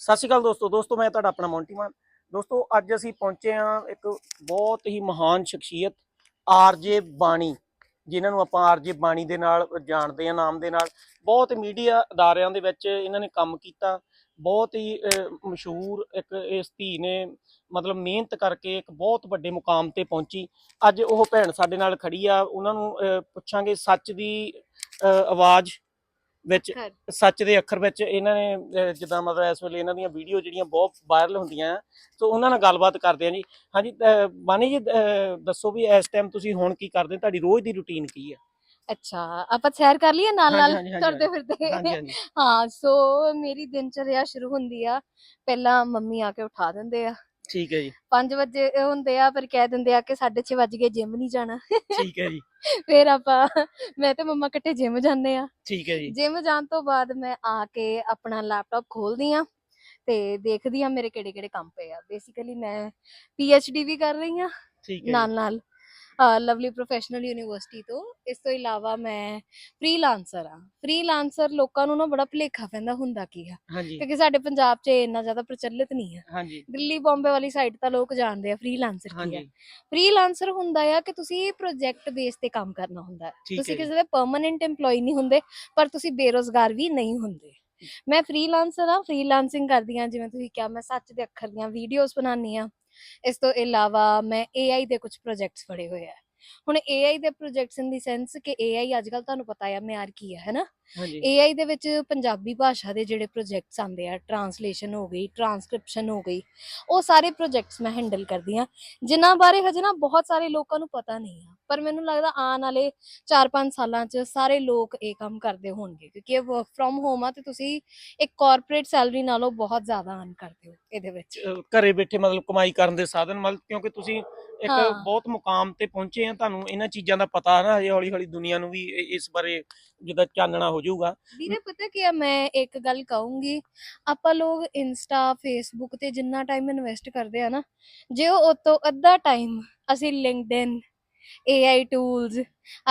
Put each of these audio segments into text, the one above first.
ਸਤਿ ਸ਼੍ਰੀ ਅਕਾਲ ਦੋਸਤੋ ਦੋਸਤੋ ਮੈਂ ਤੁਹਾਡਾ ਆਪਣਾ ਮੌਂਟੀ ਮਾਨ। ਦੋਸਤੋ, ਅੱਜ ਅਸੀਂ ਪਹੁੰਚੇ ਹਾਂ ਇੱਕ ਬਹੁਤ ਹੀ ਮਹਾਨ ਸ਼ਖਸੀਅਤ ਆਰਜੇ ਬਾਣੀ, ਜਿਨ੍ਹਾਂ ਨੂੰ ਆਪਾਂ ਆਰਜੇ ਬਾਣੀ ਦੇ ਨਾਲ ਜਾਣਦੇ ਹਾਂ, ਨਾਮ ਦੇ ਨਾਲ। ਬਹੁਤ ਮੀਡੀਆ ਅਦਾਰਿਆਂ ਦੇ ਵਿੱਚ ਇਹਨਾਂ ਨੇ ਕੰਮ ਕੀਤਾ। ਬਹੁਤ ਹੀ ਮਸ਼ਹੂਰ ਇੱਕ ਇਸ ਧੀ ਨੇ ਮਤਲਬ ਮਿਹਨਤ ਕਰਕੇ ਇੱਕ ਬਹੁਤ ਵੱਡੇ ਮੁਕਾਮ ਤੇ ਪਹੁੰਚੀ। ਅੱਜ ਉਹ ਭੈਣ ਸਾਡੇ ਨਾਲ ਖੜੀ ਆ। ਉਹਨਾਂ ਨੂੰ ਪੁੱਛਾਂਗੇ ਸੱਚ ਦੀ ਆਵਾਜ਼। ਵਿੱਚ। ਸੱਚ ਦੇ ਅੱਖਰ ਵਿੱਚ ਇਹਨਾਂ ਨੇ ਜਿੱਦਾਂ ਮਤਲਬ ਇਸ ਵੇਲੇ ਇਹਨਾਂ ਦੀਆਂ ਵੀਡੀਓ ਜਿਹੜੀਆਂ ਬਹੁਤ ਵਾਇਰਲ ਹੁੰਦੀਆਂ ਸੋ ਉਹਨਾਂ ਨਾਲ ਗੱਲਬਾਤ ਕਰਦੇ ਆ ਜੀ। ਹਾਂਜੀ ਬਾਨੀ ਜੀ ਦੱਸੋ ਵੀ ਇਸ ਟਾਈਮ ਤੁਸੀਂ ਹੁਣ ਕੀ ਕਰਦੇ? ਤੁਹਾਡੀ ਰੋਜ਼ ਦੀ ਰੁਟੀਨ ਕੀ ਆ? ਅੱਛਾ ਆਪਾਂ ਸੈਰ ਕਰ ਲਈਏ ਨਾਲ ਨਾਲ ਤੁਰਦੇ ਫਿਰਦੇ। ਹਾਂ ਸੋ ਮੇਰੀ ਦਿਨਚਰਿਆ ਸ਼ੁਰੂ ਹੁੰਦੀ ਆ। ਪਹਿਲਾਂ ਮੰਮੀ ਆ ਕੇ ਉਠਾ ਦਿੰਦੇ ਆ। ਠੀਕ ਹੈ ਜੀ। 5 ਵਜੇ ਹੁੰਦੇ ਆ ਪਰ ਕਹਿ ਦਿੰਦੇ ਆ ਕਿ 6:30 ਵੱਜ ਗਏ ਜਿਮ ਨਹੀਂ ਜਾਣਾ। ਠੀਕ ਹੈ ਜੀ। ਫਿਰ ਆਪਾਂ ਮੈਂ ਤੇ ਮੰਮਾ ਇਕੱਠੇ ਜਿਮ ਜਾਂਦੇ ਆ। ਠੀਕ ਹੈ ਜੀ। ਜਿਮ ਜਾਣ ਤੋਂ ਬਾਅਦ ਮੈਂ ਆ ਕੇ ਆਪਣਾ ਲੈਪਟਾਪ ਖੋਲਦੀ ਆ ਤੇ ਦੇਖਦੀ ਆ ਮੇਰੇ ਕਿਹੜੇ ਕਿਹੜੇ ਕੰਮ ਪਏ ਆ। ਬੇਸਿਕਲੀ ਮੈਂ ਡੀ ਵੀ ਕਰ ਰਹੀ ਆ ਠੀਕ ਹੈ ਨਾਲ ਨਾਲ ਲਵਲੀ ਪ੍ਰੋਫੈਸ਼ਨਲ ਯੂਨੀਵਰਸਿਟੀ ਤੋਂ। ਇਸ ਤੋਂ ਇਲਾਵਾ ਮੈਂ ਫ੍ਰੀਲਾਂਸਰ ਆ ਫ੍ਰੀਲਾਂਸਰ ਲੋਕਾਂ ਨੂੰ ਨਾ ਬੜਾ ਭੁਲੇਖਾ ਪੈਂਦਾ ਹੁੰਦਾ ਕੀ ਆ। ਕਿਉਂਕਿ ਸਾਡੇ ਪੰਜਾਬ 'ਚ ਇੰਨਾ ਜ਼ਿਆਦਾ ਪ੍ਰਚਲਿਤ ਨਹੀਂ ਹਾਂਜੀ। ਦਿੱਲੀ ਬੰਬੇ ਵਾਲੀ ਸਾਈਡ ਤਾਂ ਲੋਕ ਜਾਣਦੇ ਆ ਫ੍ਰੀਲਾਂਸਰ ਕੀ ਆ। ਫ੍ਰੀਲਾਂਸਰ ਹੁੰਦਾ ਆ ਕਿ ਤੁਸੀਂ ਪ੍ਰੋਜੈਕਟ ਬੇਸ ਤੇ ਕੰਮ ਕਰਨਾ ਹੁੰਦਾ। ਹੈ ਤੁਸੀਂ ਹੈ। ਕਿਸੇ ਦੇ ਪਰਮਨੈਂਟ EMPLOYE ਨਹੀਂ ਹੁੰਦੇ ਪਰ ਤੁਸੀਂ ਬੇਰੋਜ਼ਗਾਰ ਵੀ ਨਹੀਂ ਹੁੰਦੇ। ਮੈਂ ਫ੍ਰੀਲਾਂਸਰ ਆ ਫ੍ਰੀਲਾਂਸਿੰਗ ਕਰਦੀ ਆ ਜਿਵੇਂ ਤੁਸੀਂ ਕਿਹਾ ਮੈਂ ਸੱਚ ਦੇ ਅੱਖਰ ਦੀਆਂ ਵੀਡੀਓਜ਼ ਬਣਾਉਂਦੀ ਆ ਇਸ ਤੋਂ ਇਲਾਵਾ ਮੈਂ AI ਦੇ ਕੁਝ ਪ੍ਰੋਜੈਕਟਸ ਫੜੇ ਹੋਏ ਆ। ਹੁਣ AI ਦੇ ਪ੍ਰੋਜੈਕਟਸ ਇਨ ਦੀ ਸੈਂਸ ਕਿ AI ਅੱਜ ਕੱਲ ਤੁਹਾਨੂੰ ਪਤਾ ਆ, ਮਿਆਰ ਕੀ ਹੈ ਹੈਨਾ? ਹਾਂਜੀ। AI ਦੇ ਵਿੱਚ ਪੰਜਾਬੀ ਭਾਸ਼ਾ ਦੇ ਜਿਹੜੇ ਪ੍ਰੋਜੈਕਟਸ ਆਉਂਦੇ ਆ ਟਰਾਂਸਲੇਸ਼ਨ ਹੋ ਗਈ ਟਰਾਂਸਕ੍ਰਿਪਸ਼ਨ ਹੋ ਗਈ ਉਹ ਸਾਰੇ ਪ੍ਰੋਜੈਕਟਸ ਮੈਂ ਹੈਂਡਲ ਕਰਦੀ ਆ ਜਿਨ੍ਹਾਂ ਬਾਰੇ ਹਜੇ ਨਾ ਬਹੁਤ ਸਾਰੇ ਲੋਕਾਂ ਨੂੰ ਪਤਾ ਨਹੀਂ ਆ ਪਰ ਮੈਨੂੰ ਲੱਗਦਾ ਆਉਣ ਵਾਲੇ 4-5 ਸਾਲਾਂ 'ਚ ਸਾਰੇ ਲੋਕ ਇਹ ਕੰਮ ਕਰਦੇ ਹੋਣਗੇ ਕਿਉਂਕਿ ਇਹ ਵਰਕ ਫਰਮ ਹੋਮ ਆ ਤੇ ਤੁਸੀਂ ਇੱਕ ਕਾਰਪੋਰੇਟ ਸੈਲਰੀ ਨਾਲੋਂ ਬਹੁਤ ਜ਼ਿਆਦਾ ਅਰਨ ਕਰਦੇ ਹੋ ਇਹਦੇ ਵਿੱਚ। ਘਰੇ ਬੈਠੇ ਮਤਲਬ ਕਮਾਈ ਕਰਨ ਦੇ ਸਾਧਨ ਮਤਲਬ ਕਿਉਂਕਿ ਤੁਸੀਂ ਇੱਕ। ਬਹੁਤ ਮੁਕਾਮ ਤੇ ਪਹੁੰਚੇ ਆ ਤੁਹਾਨੂੰ ਇਹਨਾਂ ਚੀਜ਼ਾਂ ਦਾ ਪਤਾ ਨਾ ਹਜੇ ਹੌਲੀ ਹੌਲੀ ਦੁਨੀਆ ਨੂੰ ਵੀ ਇਸ ਬਾਰੇ ਜਿੱਦਾਂ ਚਾਨਣਾ ਹੋ ਜਾਊਗਾ। ਵੀਰੇ ਪਤਾ ਕੀ ਆ, ਮੈਂ ਇੱਕ ਗੱਲ ਕਹੂੰਗੀ, ਆਪਾਂ ਲੋਕ ਇੰਸਟਾ, ਫੇਸਬੁੱਕ ਤੇ ਜਿੰਨਾ ਟਾਈਮ ਇਨਵੈਸਟ ਕਰਦੇ ਆ ਨਾ, ਜੇ ਉਹ ਉਹ ਅੱਧਾ ਟਾਈਮ ਅਸੀਂ ਲਿੰਕਡਇਨ AI ਟੂਲਸ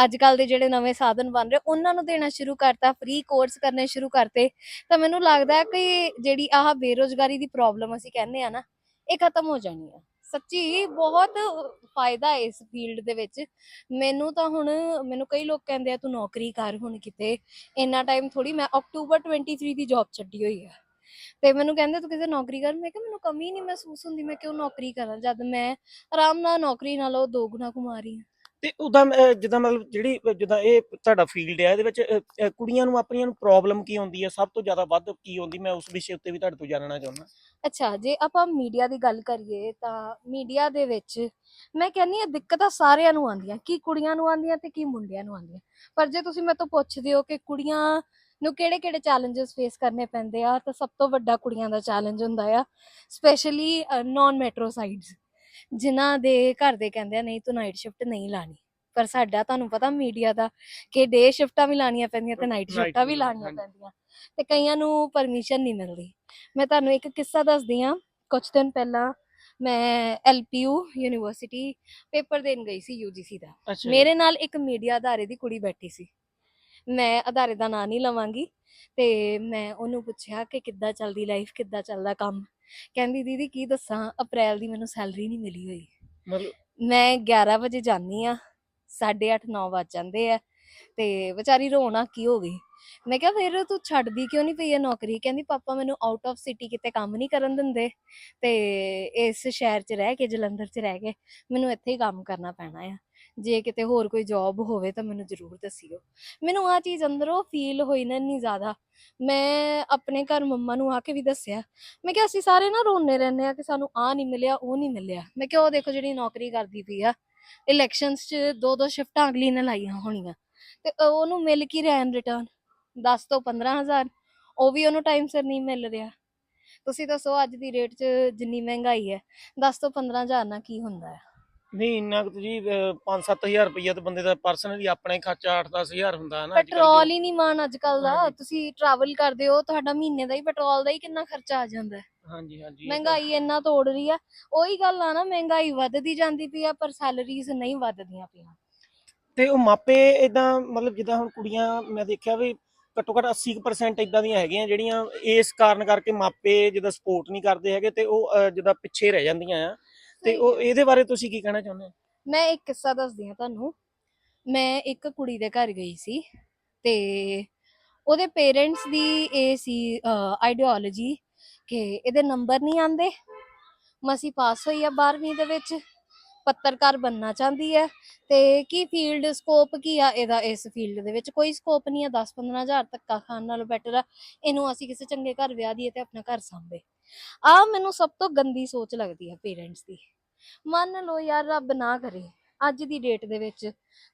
ਅੱਜ ਕੱਲ ਦੇ ਜਿਹੜੇ ਨਵੇਂ ਸਾਧਨ ਬਣ ਰਹੇ, ਉਹਨਾਂ ਨੂੰ ਦੇਣਾ ਸ਼ੁਰੂ ਕਰਤਾ ਫ੍ਰੀ ਕੋਰਸ ਕਰਨੇ ਸ਼ੁਰੂ ਕਰਤੇ, ਤਾਂ ਮੈਨੂੰ ਲੱਗਦਾ ਕਿ ਜਿਹੜੀ ਆਹ ਬੇਰੋਜ਼ਗਾਰੀ ਦੀ ਪ੍ਰੋਬਲਮ ਅਸੀਂ ਕਹਿੰਦੇ ਆ ਨਾ, ਇਹ ਖਤਮ ਹੋ ਜਾਣੀ ਆ। ਸੱਚੀ ਬਹੁਤ ਫਾਇਦਾ ਇਸ ਫੀਲਡ ਦੇ ਵਿੱਚ। ਮੈਨੂੰ ਤਾਂ ਹੁਣ, ਮੈਨੂੰ ਕਈ ਲੋਕ ਕਹਿੰਦੇ ਆ, ਤੂੰ ਨੌਕਰੀ ਕਰ ਹੁਣ ਕਿਤੇ। ਇੰਨਾ ਟਾਈਮ ਥੋੜੀ ਮੈਂ ਅਕਤੂਬਰ 23 ਦੀ ਜੌਬ ਛੱਡੀ ਹੋਈ ਹੈ ਤੇ ਮੈਨੂੰ ਕਹਿੰਦੇ, ਤੂੰ ਕਿਸੇ ਨੌਕਰੀ ਕਰ? ਮੈਂ ਕਿਹਾ, ਮੈਨੂੰ ਕਮੀ ਨਹੀਂ ਮਹਿਸੂਸ ਹੁੰਦੀ, ਮੈਂ ਕਿਉਂ ਨੌਕਰੀ ਕਰਾਂ? ਜਦ ਮੈਂ ਆਰਾਮ ਨਾਲ ਨੌਕਰੀ ਨਾਲੋਂ ਦੋ ਗੁਣਾ ਕਮਾ ਰਹੀ ਹਾਂ। ਤੇ ਉਦਾਂ ਜਿੱਦਾਂ ਮਤਲਬ ਜਿਹੜੀ, ਜਿੱਦਾਂ ਇਹ ਤੁਹਾਡਾ ਫੀਲਡ ਹੈ ਇਹਦੇ ਵਿੱਚ ਕੁੜੀਆਂ ਨੂੰ, ਆਪਣੀਆਂ ਨੂੰ ਪ੍ਰੋਬਲਮ ਕੀ ਆਉਂਦੀ ਹੈ ਸਭ ਤੋਂ ਜ਼ਿਆਦਾ ਵੱਧ ਕੀ ਆਉਂਦੀ? ਮੈਂ ਉਸ ਵਿਸ਼ੇ ਉੱਤੇ ਵੀ ਤੁਹਾਡੇ ਤੋਂ ਜਾਣਨਾ ਚਾਹੁੰਦਾ। ਅੱਛਾ, ਜੇ ਆਪਾਂ ਮੀਡੀਆ ਦੀ ਗੱਲ ਕਰੀਏ ਤਾਂ ਮੀਡੀਆ ਦੇ ਵਿੱਚ ਮੈਂ ਕਹਿੰਨੀ ਆ ਦਿੱਕਤਾਂ ਸਾਰਿਆਂ ਨੂੰ ਆਉਂਦੀਆਂ, ਕੀ ਕੁੜੀਆਂ ਨੂੰ ਆਉਂਦੀਆਂ ਤੇ ਕੀ ਮੁੰਡਿਆਂ ਨੂੰ ਆਉਂਦੀਆਂ। ਪਰ ਜੇ ਤੁਸੀਂ ਮੇਰੇ ਤੋਂ ਪੁੱਛਦੇ ਹੋ ਕਿ ਕੁੜੀਆਂ ਨੂੰ ਕਿਹੜੇ-ਕਿਹੜੇ ਚੈਲੰਜਸ ਫੇਸ ਕਰਨੇ ਪੈਂਦੇ ਆ, ਤਾਂ ਸਭ ਤੋਂ ਵੱਡਾ ਕੁੜੀਆਂ ਦਾ ਚੈਲੰਜ ਹੁੰਦਾ ਆ ਸਪੈਸ਼ਲੀ ਨਾਨ ਮੈਟਰੋ ਸਾਈਡਸ ਜਿਨ੍ਹਾਂ ਦੇ ਘਰ ਦੇ ਕਹਿੰਦੇ ਆ, ਨਹੀਂ, ਤੂੰ ਨਾਈਟ ਸ਼ਿਫਟ ਨਹੀਂ ਲਾਣੀ ਪਰ ਸਾਡਾ ਤੁਹਾਨੂੰ ਪਤਾ ਮੀਡੀਆ ਦਾ ਕਿ ਡੇ ਸ਼ਿਫਟਾਂ ਵੀ ਲਾਣੀਆਂ ਪੈਂਦੀਆਂ ਤੇ ਨਾਈਟ ਸ਼ਿਫਟਾਂ ਵੀ ਲਾਣੀਆਂ। ਪੈਂਦੀਆਂ ਤੇ ਕਈਆਂ ਨੂੰ ਪਰਮਿਸ਼ਨ ਨਹੀਂ ਮਿਲਦੀ। ਮੈਂ ਤੁਹਾਨੂੰ ਇੱਕ ਕਿੱਸਾ ਦੱਸਦੀ ਆ ਕੁਝ ਦਿਨ ਪਹਿਲਾਂ ਮੈਂ ਐਲਪੀਯੂ ਯੂਨੀਵਰਸਿਟੀ ਪੇਪਰ ਦੇਣ ਗਈ ਸੀ ਯੂਜੀਸੀ ਦਾ। ਮੇਰੇ ਨਾਲ ਇੱਕ ਮੀਡੀਆ ਅਦਾਰੇ ਦੀ ਕੁੜੀ ਬੈਠੀ ਸੀ। ਮੈਂ ਅਦਾਰੇ ਦਾ ਨਾਂ ਨਹੀਂ ਲਵਾਂਗੀ ਤੇ ਮੈਂ ਉਹਨੂੰ ਪੁੱਛਿਆ ਕਿ ਕਿੱਦਾਂ ਚੱਲਦੀ ਲਾਈਫ ਕਿੱਦਾਂ ਚੱਲਦਾ ਕੰਮ? ਕਹਿੰਦੀ ਦੀਦੀ ਕੀ ਦੱਸਾਂ? ਅਪ੍ਰੈਲ ਦੀ ਮੈਨੂੰ ਸੈਲਰੀ ਨਹੀਂ ਮਿਲੀ ਹੋਈ। ਮੈਂ 11 ਵਜੇ ਜਾਂਦੀ ਆ 8:30 9 ਵੱਜ ਜਾਂਦੇ ਆ। ਤੇ ਵਿਚਾਰੀ ਰੋਣਾ ਕੀ ਹੋ ਗਈ। ਮੈਂ ਕਿਹਾ, ਫਿਰ ਤੂੰ ਛੱਡਦੀ ਕਿਉਂ ਨਹੀਂ ਪਈ ਇਹ ਨੌਕਰੀ? ਕਹਿੰਦੀ, ਪਾਪਾ ਮੈਨੂੰ ਆਊਟ ਆਫ ਸਿਟੀ ਕਿਤੇ ਕੰਮ ਨਹੀਂ ਕਰਨ ਦਿੰਦੇ। ਤੇ ਇਸ ਸ਼ਹਿਰ 'ਚ ਰਹਿ ਕੇ, ਜਲੰਧਰ 'ਚ ਰਹਿ ਕੇ ਮੈਨੂੰ ਇੱਥੇ ਹੀ ਕੰਮ ਕਰਨਾ ਪੈਣਾ ਆ। ਜੇ ਕਿਤੇ ਹੋਰ ਕੋਈ ਜੌਬ ਹੋਵੇ ਤਾਂ ਮੈਨੂੰ ਜ਼ਰੂਰ ਦੱਸਿਓ। ਮੈਨੂੰ ਆ ਚੀਜ਼ ਅੰਦਰੋਂ ਫੀਲ ਹੋਈ ਨਾ ਇੰਨੀ ਜ਼ਿਆਦਾ। ਮੈਂ ਆਪਣੇ ਘਰ ਮੰਮਾ ਨੂੰ ਆ ਕੇ ਵੀ ਦੱਸਿਆ। ਮੈਂ ਕਿਹਾ, ਅਸੀਂ ਸਾਰੇ ਨਾ ਰੋਣੇ ਰਹਿੰਦੇ ਆ ਕਿ ਸਾਨੂੰ ਆ ਨਹੀਂ ਮਿਲਿਆ, ਉਹ ਨਹੀਂ ਮਿਲਿਆ। ਮੈਂ ਕਿਹਾ, ਉਹ ਦੇਖੋ ਜਿਹੜੀ ਨੌਕਰੀ ਕਰਦੀ ਪਈ ਆ ਇਲੈਕਸ਼ਨਸ 'ਚ ਦੋ ਦੋ ਸ਼ਿਫਟਾਂ ਅਗਲੀ ਨੇ ਲਾਈਆਂ ਹੋਣੀਆਂ। ਤੇ ਉਹਨੂੰ ਮਿਲ ਕੀ ਰਿਹਾ ਇਨ ਰਿਟਰਨ 10 ਤੋਂ 15000 ਉਹ ਵੀ ਉਹਨੂੰ ਟਾਈਮ ਸਿਰ ਨਹੀਂ ਮਿਲ ਰਿਹਾ। ਤੁਸੀਂ ਦੱਸੋ ਅੱਜ ਦੀ ਰੇਟ 'ਚ ਜਿੰਨੀ ਮਹਿੰਗਾਈ ਹੈ? 10 ਤੋਂ 15000 ਨਾਲ ਕੀ ਹੁੰਦਾ ਹੈ? ਨਹੀਂ ਇੰਨਾ ਕੁ ਤਾਂ ਜੀ 5-7000 ਰੁਪਈਆ ਤਾਂ ਬੰਦੇ ਦਾ ਪਰਸਨਲੀ ਆਪਣਾ ਹੀ ਖਰਚਾ 8-10000 ਹੁੰਦਾ ਹੈ ਨਾ ਅੱਜ ਕੱਲ੍ਹ ਪੈਟਰੋਲ ਹੀ ਨਹੀਂ ਮਾਣ ਅੱਜ ਕੱਲ ਦਾ। ਹਾਂਜੀ। ਤੁਸੀਂ ਟਰੈਵਲ ਕਰਦੇ ਹੋ ਤੁਹਾਡਾ ਮਹੀਨੇ ਦਾ ਹੀ ਪੈਟਰੋਲ ਦਾ ਹੀ ਕਿੰਨਾ ਖਰਚਾ ਆ ਜਾਂਦਾ ਹੈ? ਹਾਂਜੀ ਹਾਂਜੀ ਮਹਿੰਗਾਈ ਇੰਨਾ ਤੋੜ ਰਹੀ ਆ। ਉਹੀ ਗੱਲ ਆ ਨਾ ਮਹਿੰਗਾਈ ਵੱਧਦੀ ਜਾਂਦੀ ਪਈ ਆ ਪਰ ਸੈਲਰੀਜ਼ ਨਹੀਂ ਵੱਧਦੀਆਂ ਪਈਆਂ। ਤੇ ਉਹ ਮਾਪੇ ਇਦਾਂ ਮਤਲਬ ਜਿੱਦਾਂ ਹੁਣ ਕੁੜੀਆਂ ਮੈਂ ਦੇਖਿਆ ਵੀ ਘੱਟੋ ਘੱਟ 80% ਇਦਾਂ ਦੀਆਂ ਹੈਗੀਆਂ ਜਿਹੜੀਆਂ ਇਸ ਕਾਰਨ ਕਰਕੇ ਮਾਪੇ ਜਿਹਦਾ ਸਪੋਰਟ ਨਹੀਂ ਕਰਦੇ ਹੈਗੇ ਤੇ ਉਹ ਅਹ, ਜਿੱਦਾਂ ਪਿੱਛੇ ਰਹਿ ਜਾਂਦੀਆਂ ਆ। ਤੇ ਉਹ ਇਹਦੇ ਬਾਰੇ ਤੁਸੀਂ ਕੀ ਕਹਿਣਾ ਚਾਹੁੰਦੇ ਹੋ? ਮੈਂ ਇੱਕ ਕਿੱਸਾ ਦੱਸਦੀ ਹਾਂ ਤੁਹਾਨੂੰ। ਮੈਂ ਇੱਕ ਕੁੜੀ ਦੇ ਘਰ ਗਈ ਸੀ ਤੇ ਉਹਦੇ ਪੇਰੈਂਟਸ ਦੀ ਇਹ ਸੀ ਆਈਡੀਓਲੋਜੀ ਕਿ ਇਹਦੇ ਨੰਬਰ ਨਹੀਂ ਆਂਦੇ ਮਸੀ ਪਾਸ ਹੋਈ ਆ 12ਵੀਂ ਦੇ ਵਿੱਚ, ਪੱਤਰਕਾਰ ਬੰਨਾ ਚਾਹੁੰਦੀ ਹੈ। ਤੇ ਕੀ ਫੀਲਡ ਸਕੋਪ ਕੀ ਆ? ਇਹਦਾ ਇਸ ਫੀਲਡ ਦੇ ਵਿੱਚ ਕੋਈ ਸਕੋਪ ਨਹੀਂ ਆ। 10-15 ਹਜ਼ਾਰ ਧੱਕਾ ਖਾਣ ਨਾਲੋਂ ਬੈਟਰ ਆ। ਇਹਨੂੰ ਅਸੀਂ ਕਿਸੇ ਚੰਗੇ ਘਰ ਵਿਆਹ ਦੀਏ ਤੇ ਆਪਣਾ ਘਰ ਸੰਭੇ। ਆ ਮੈਨੂੰ ਸਭ ਤੋਂ ਗੰਦੀ ਸੋਚ ਲੱਗਦੀ ਹੈ ਪੇਰੈਂਟਸ ਦੀ। ਮੰਨ ਲਓ ਯਾਰ ਰੱਬ ਨਾ ਕਰੇ। ਅੱਜ ਦੀ ਡੇਟ ਦੇ ਵਿੱਚ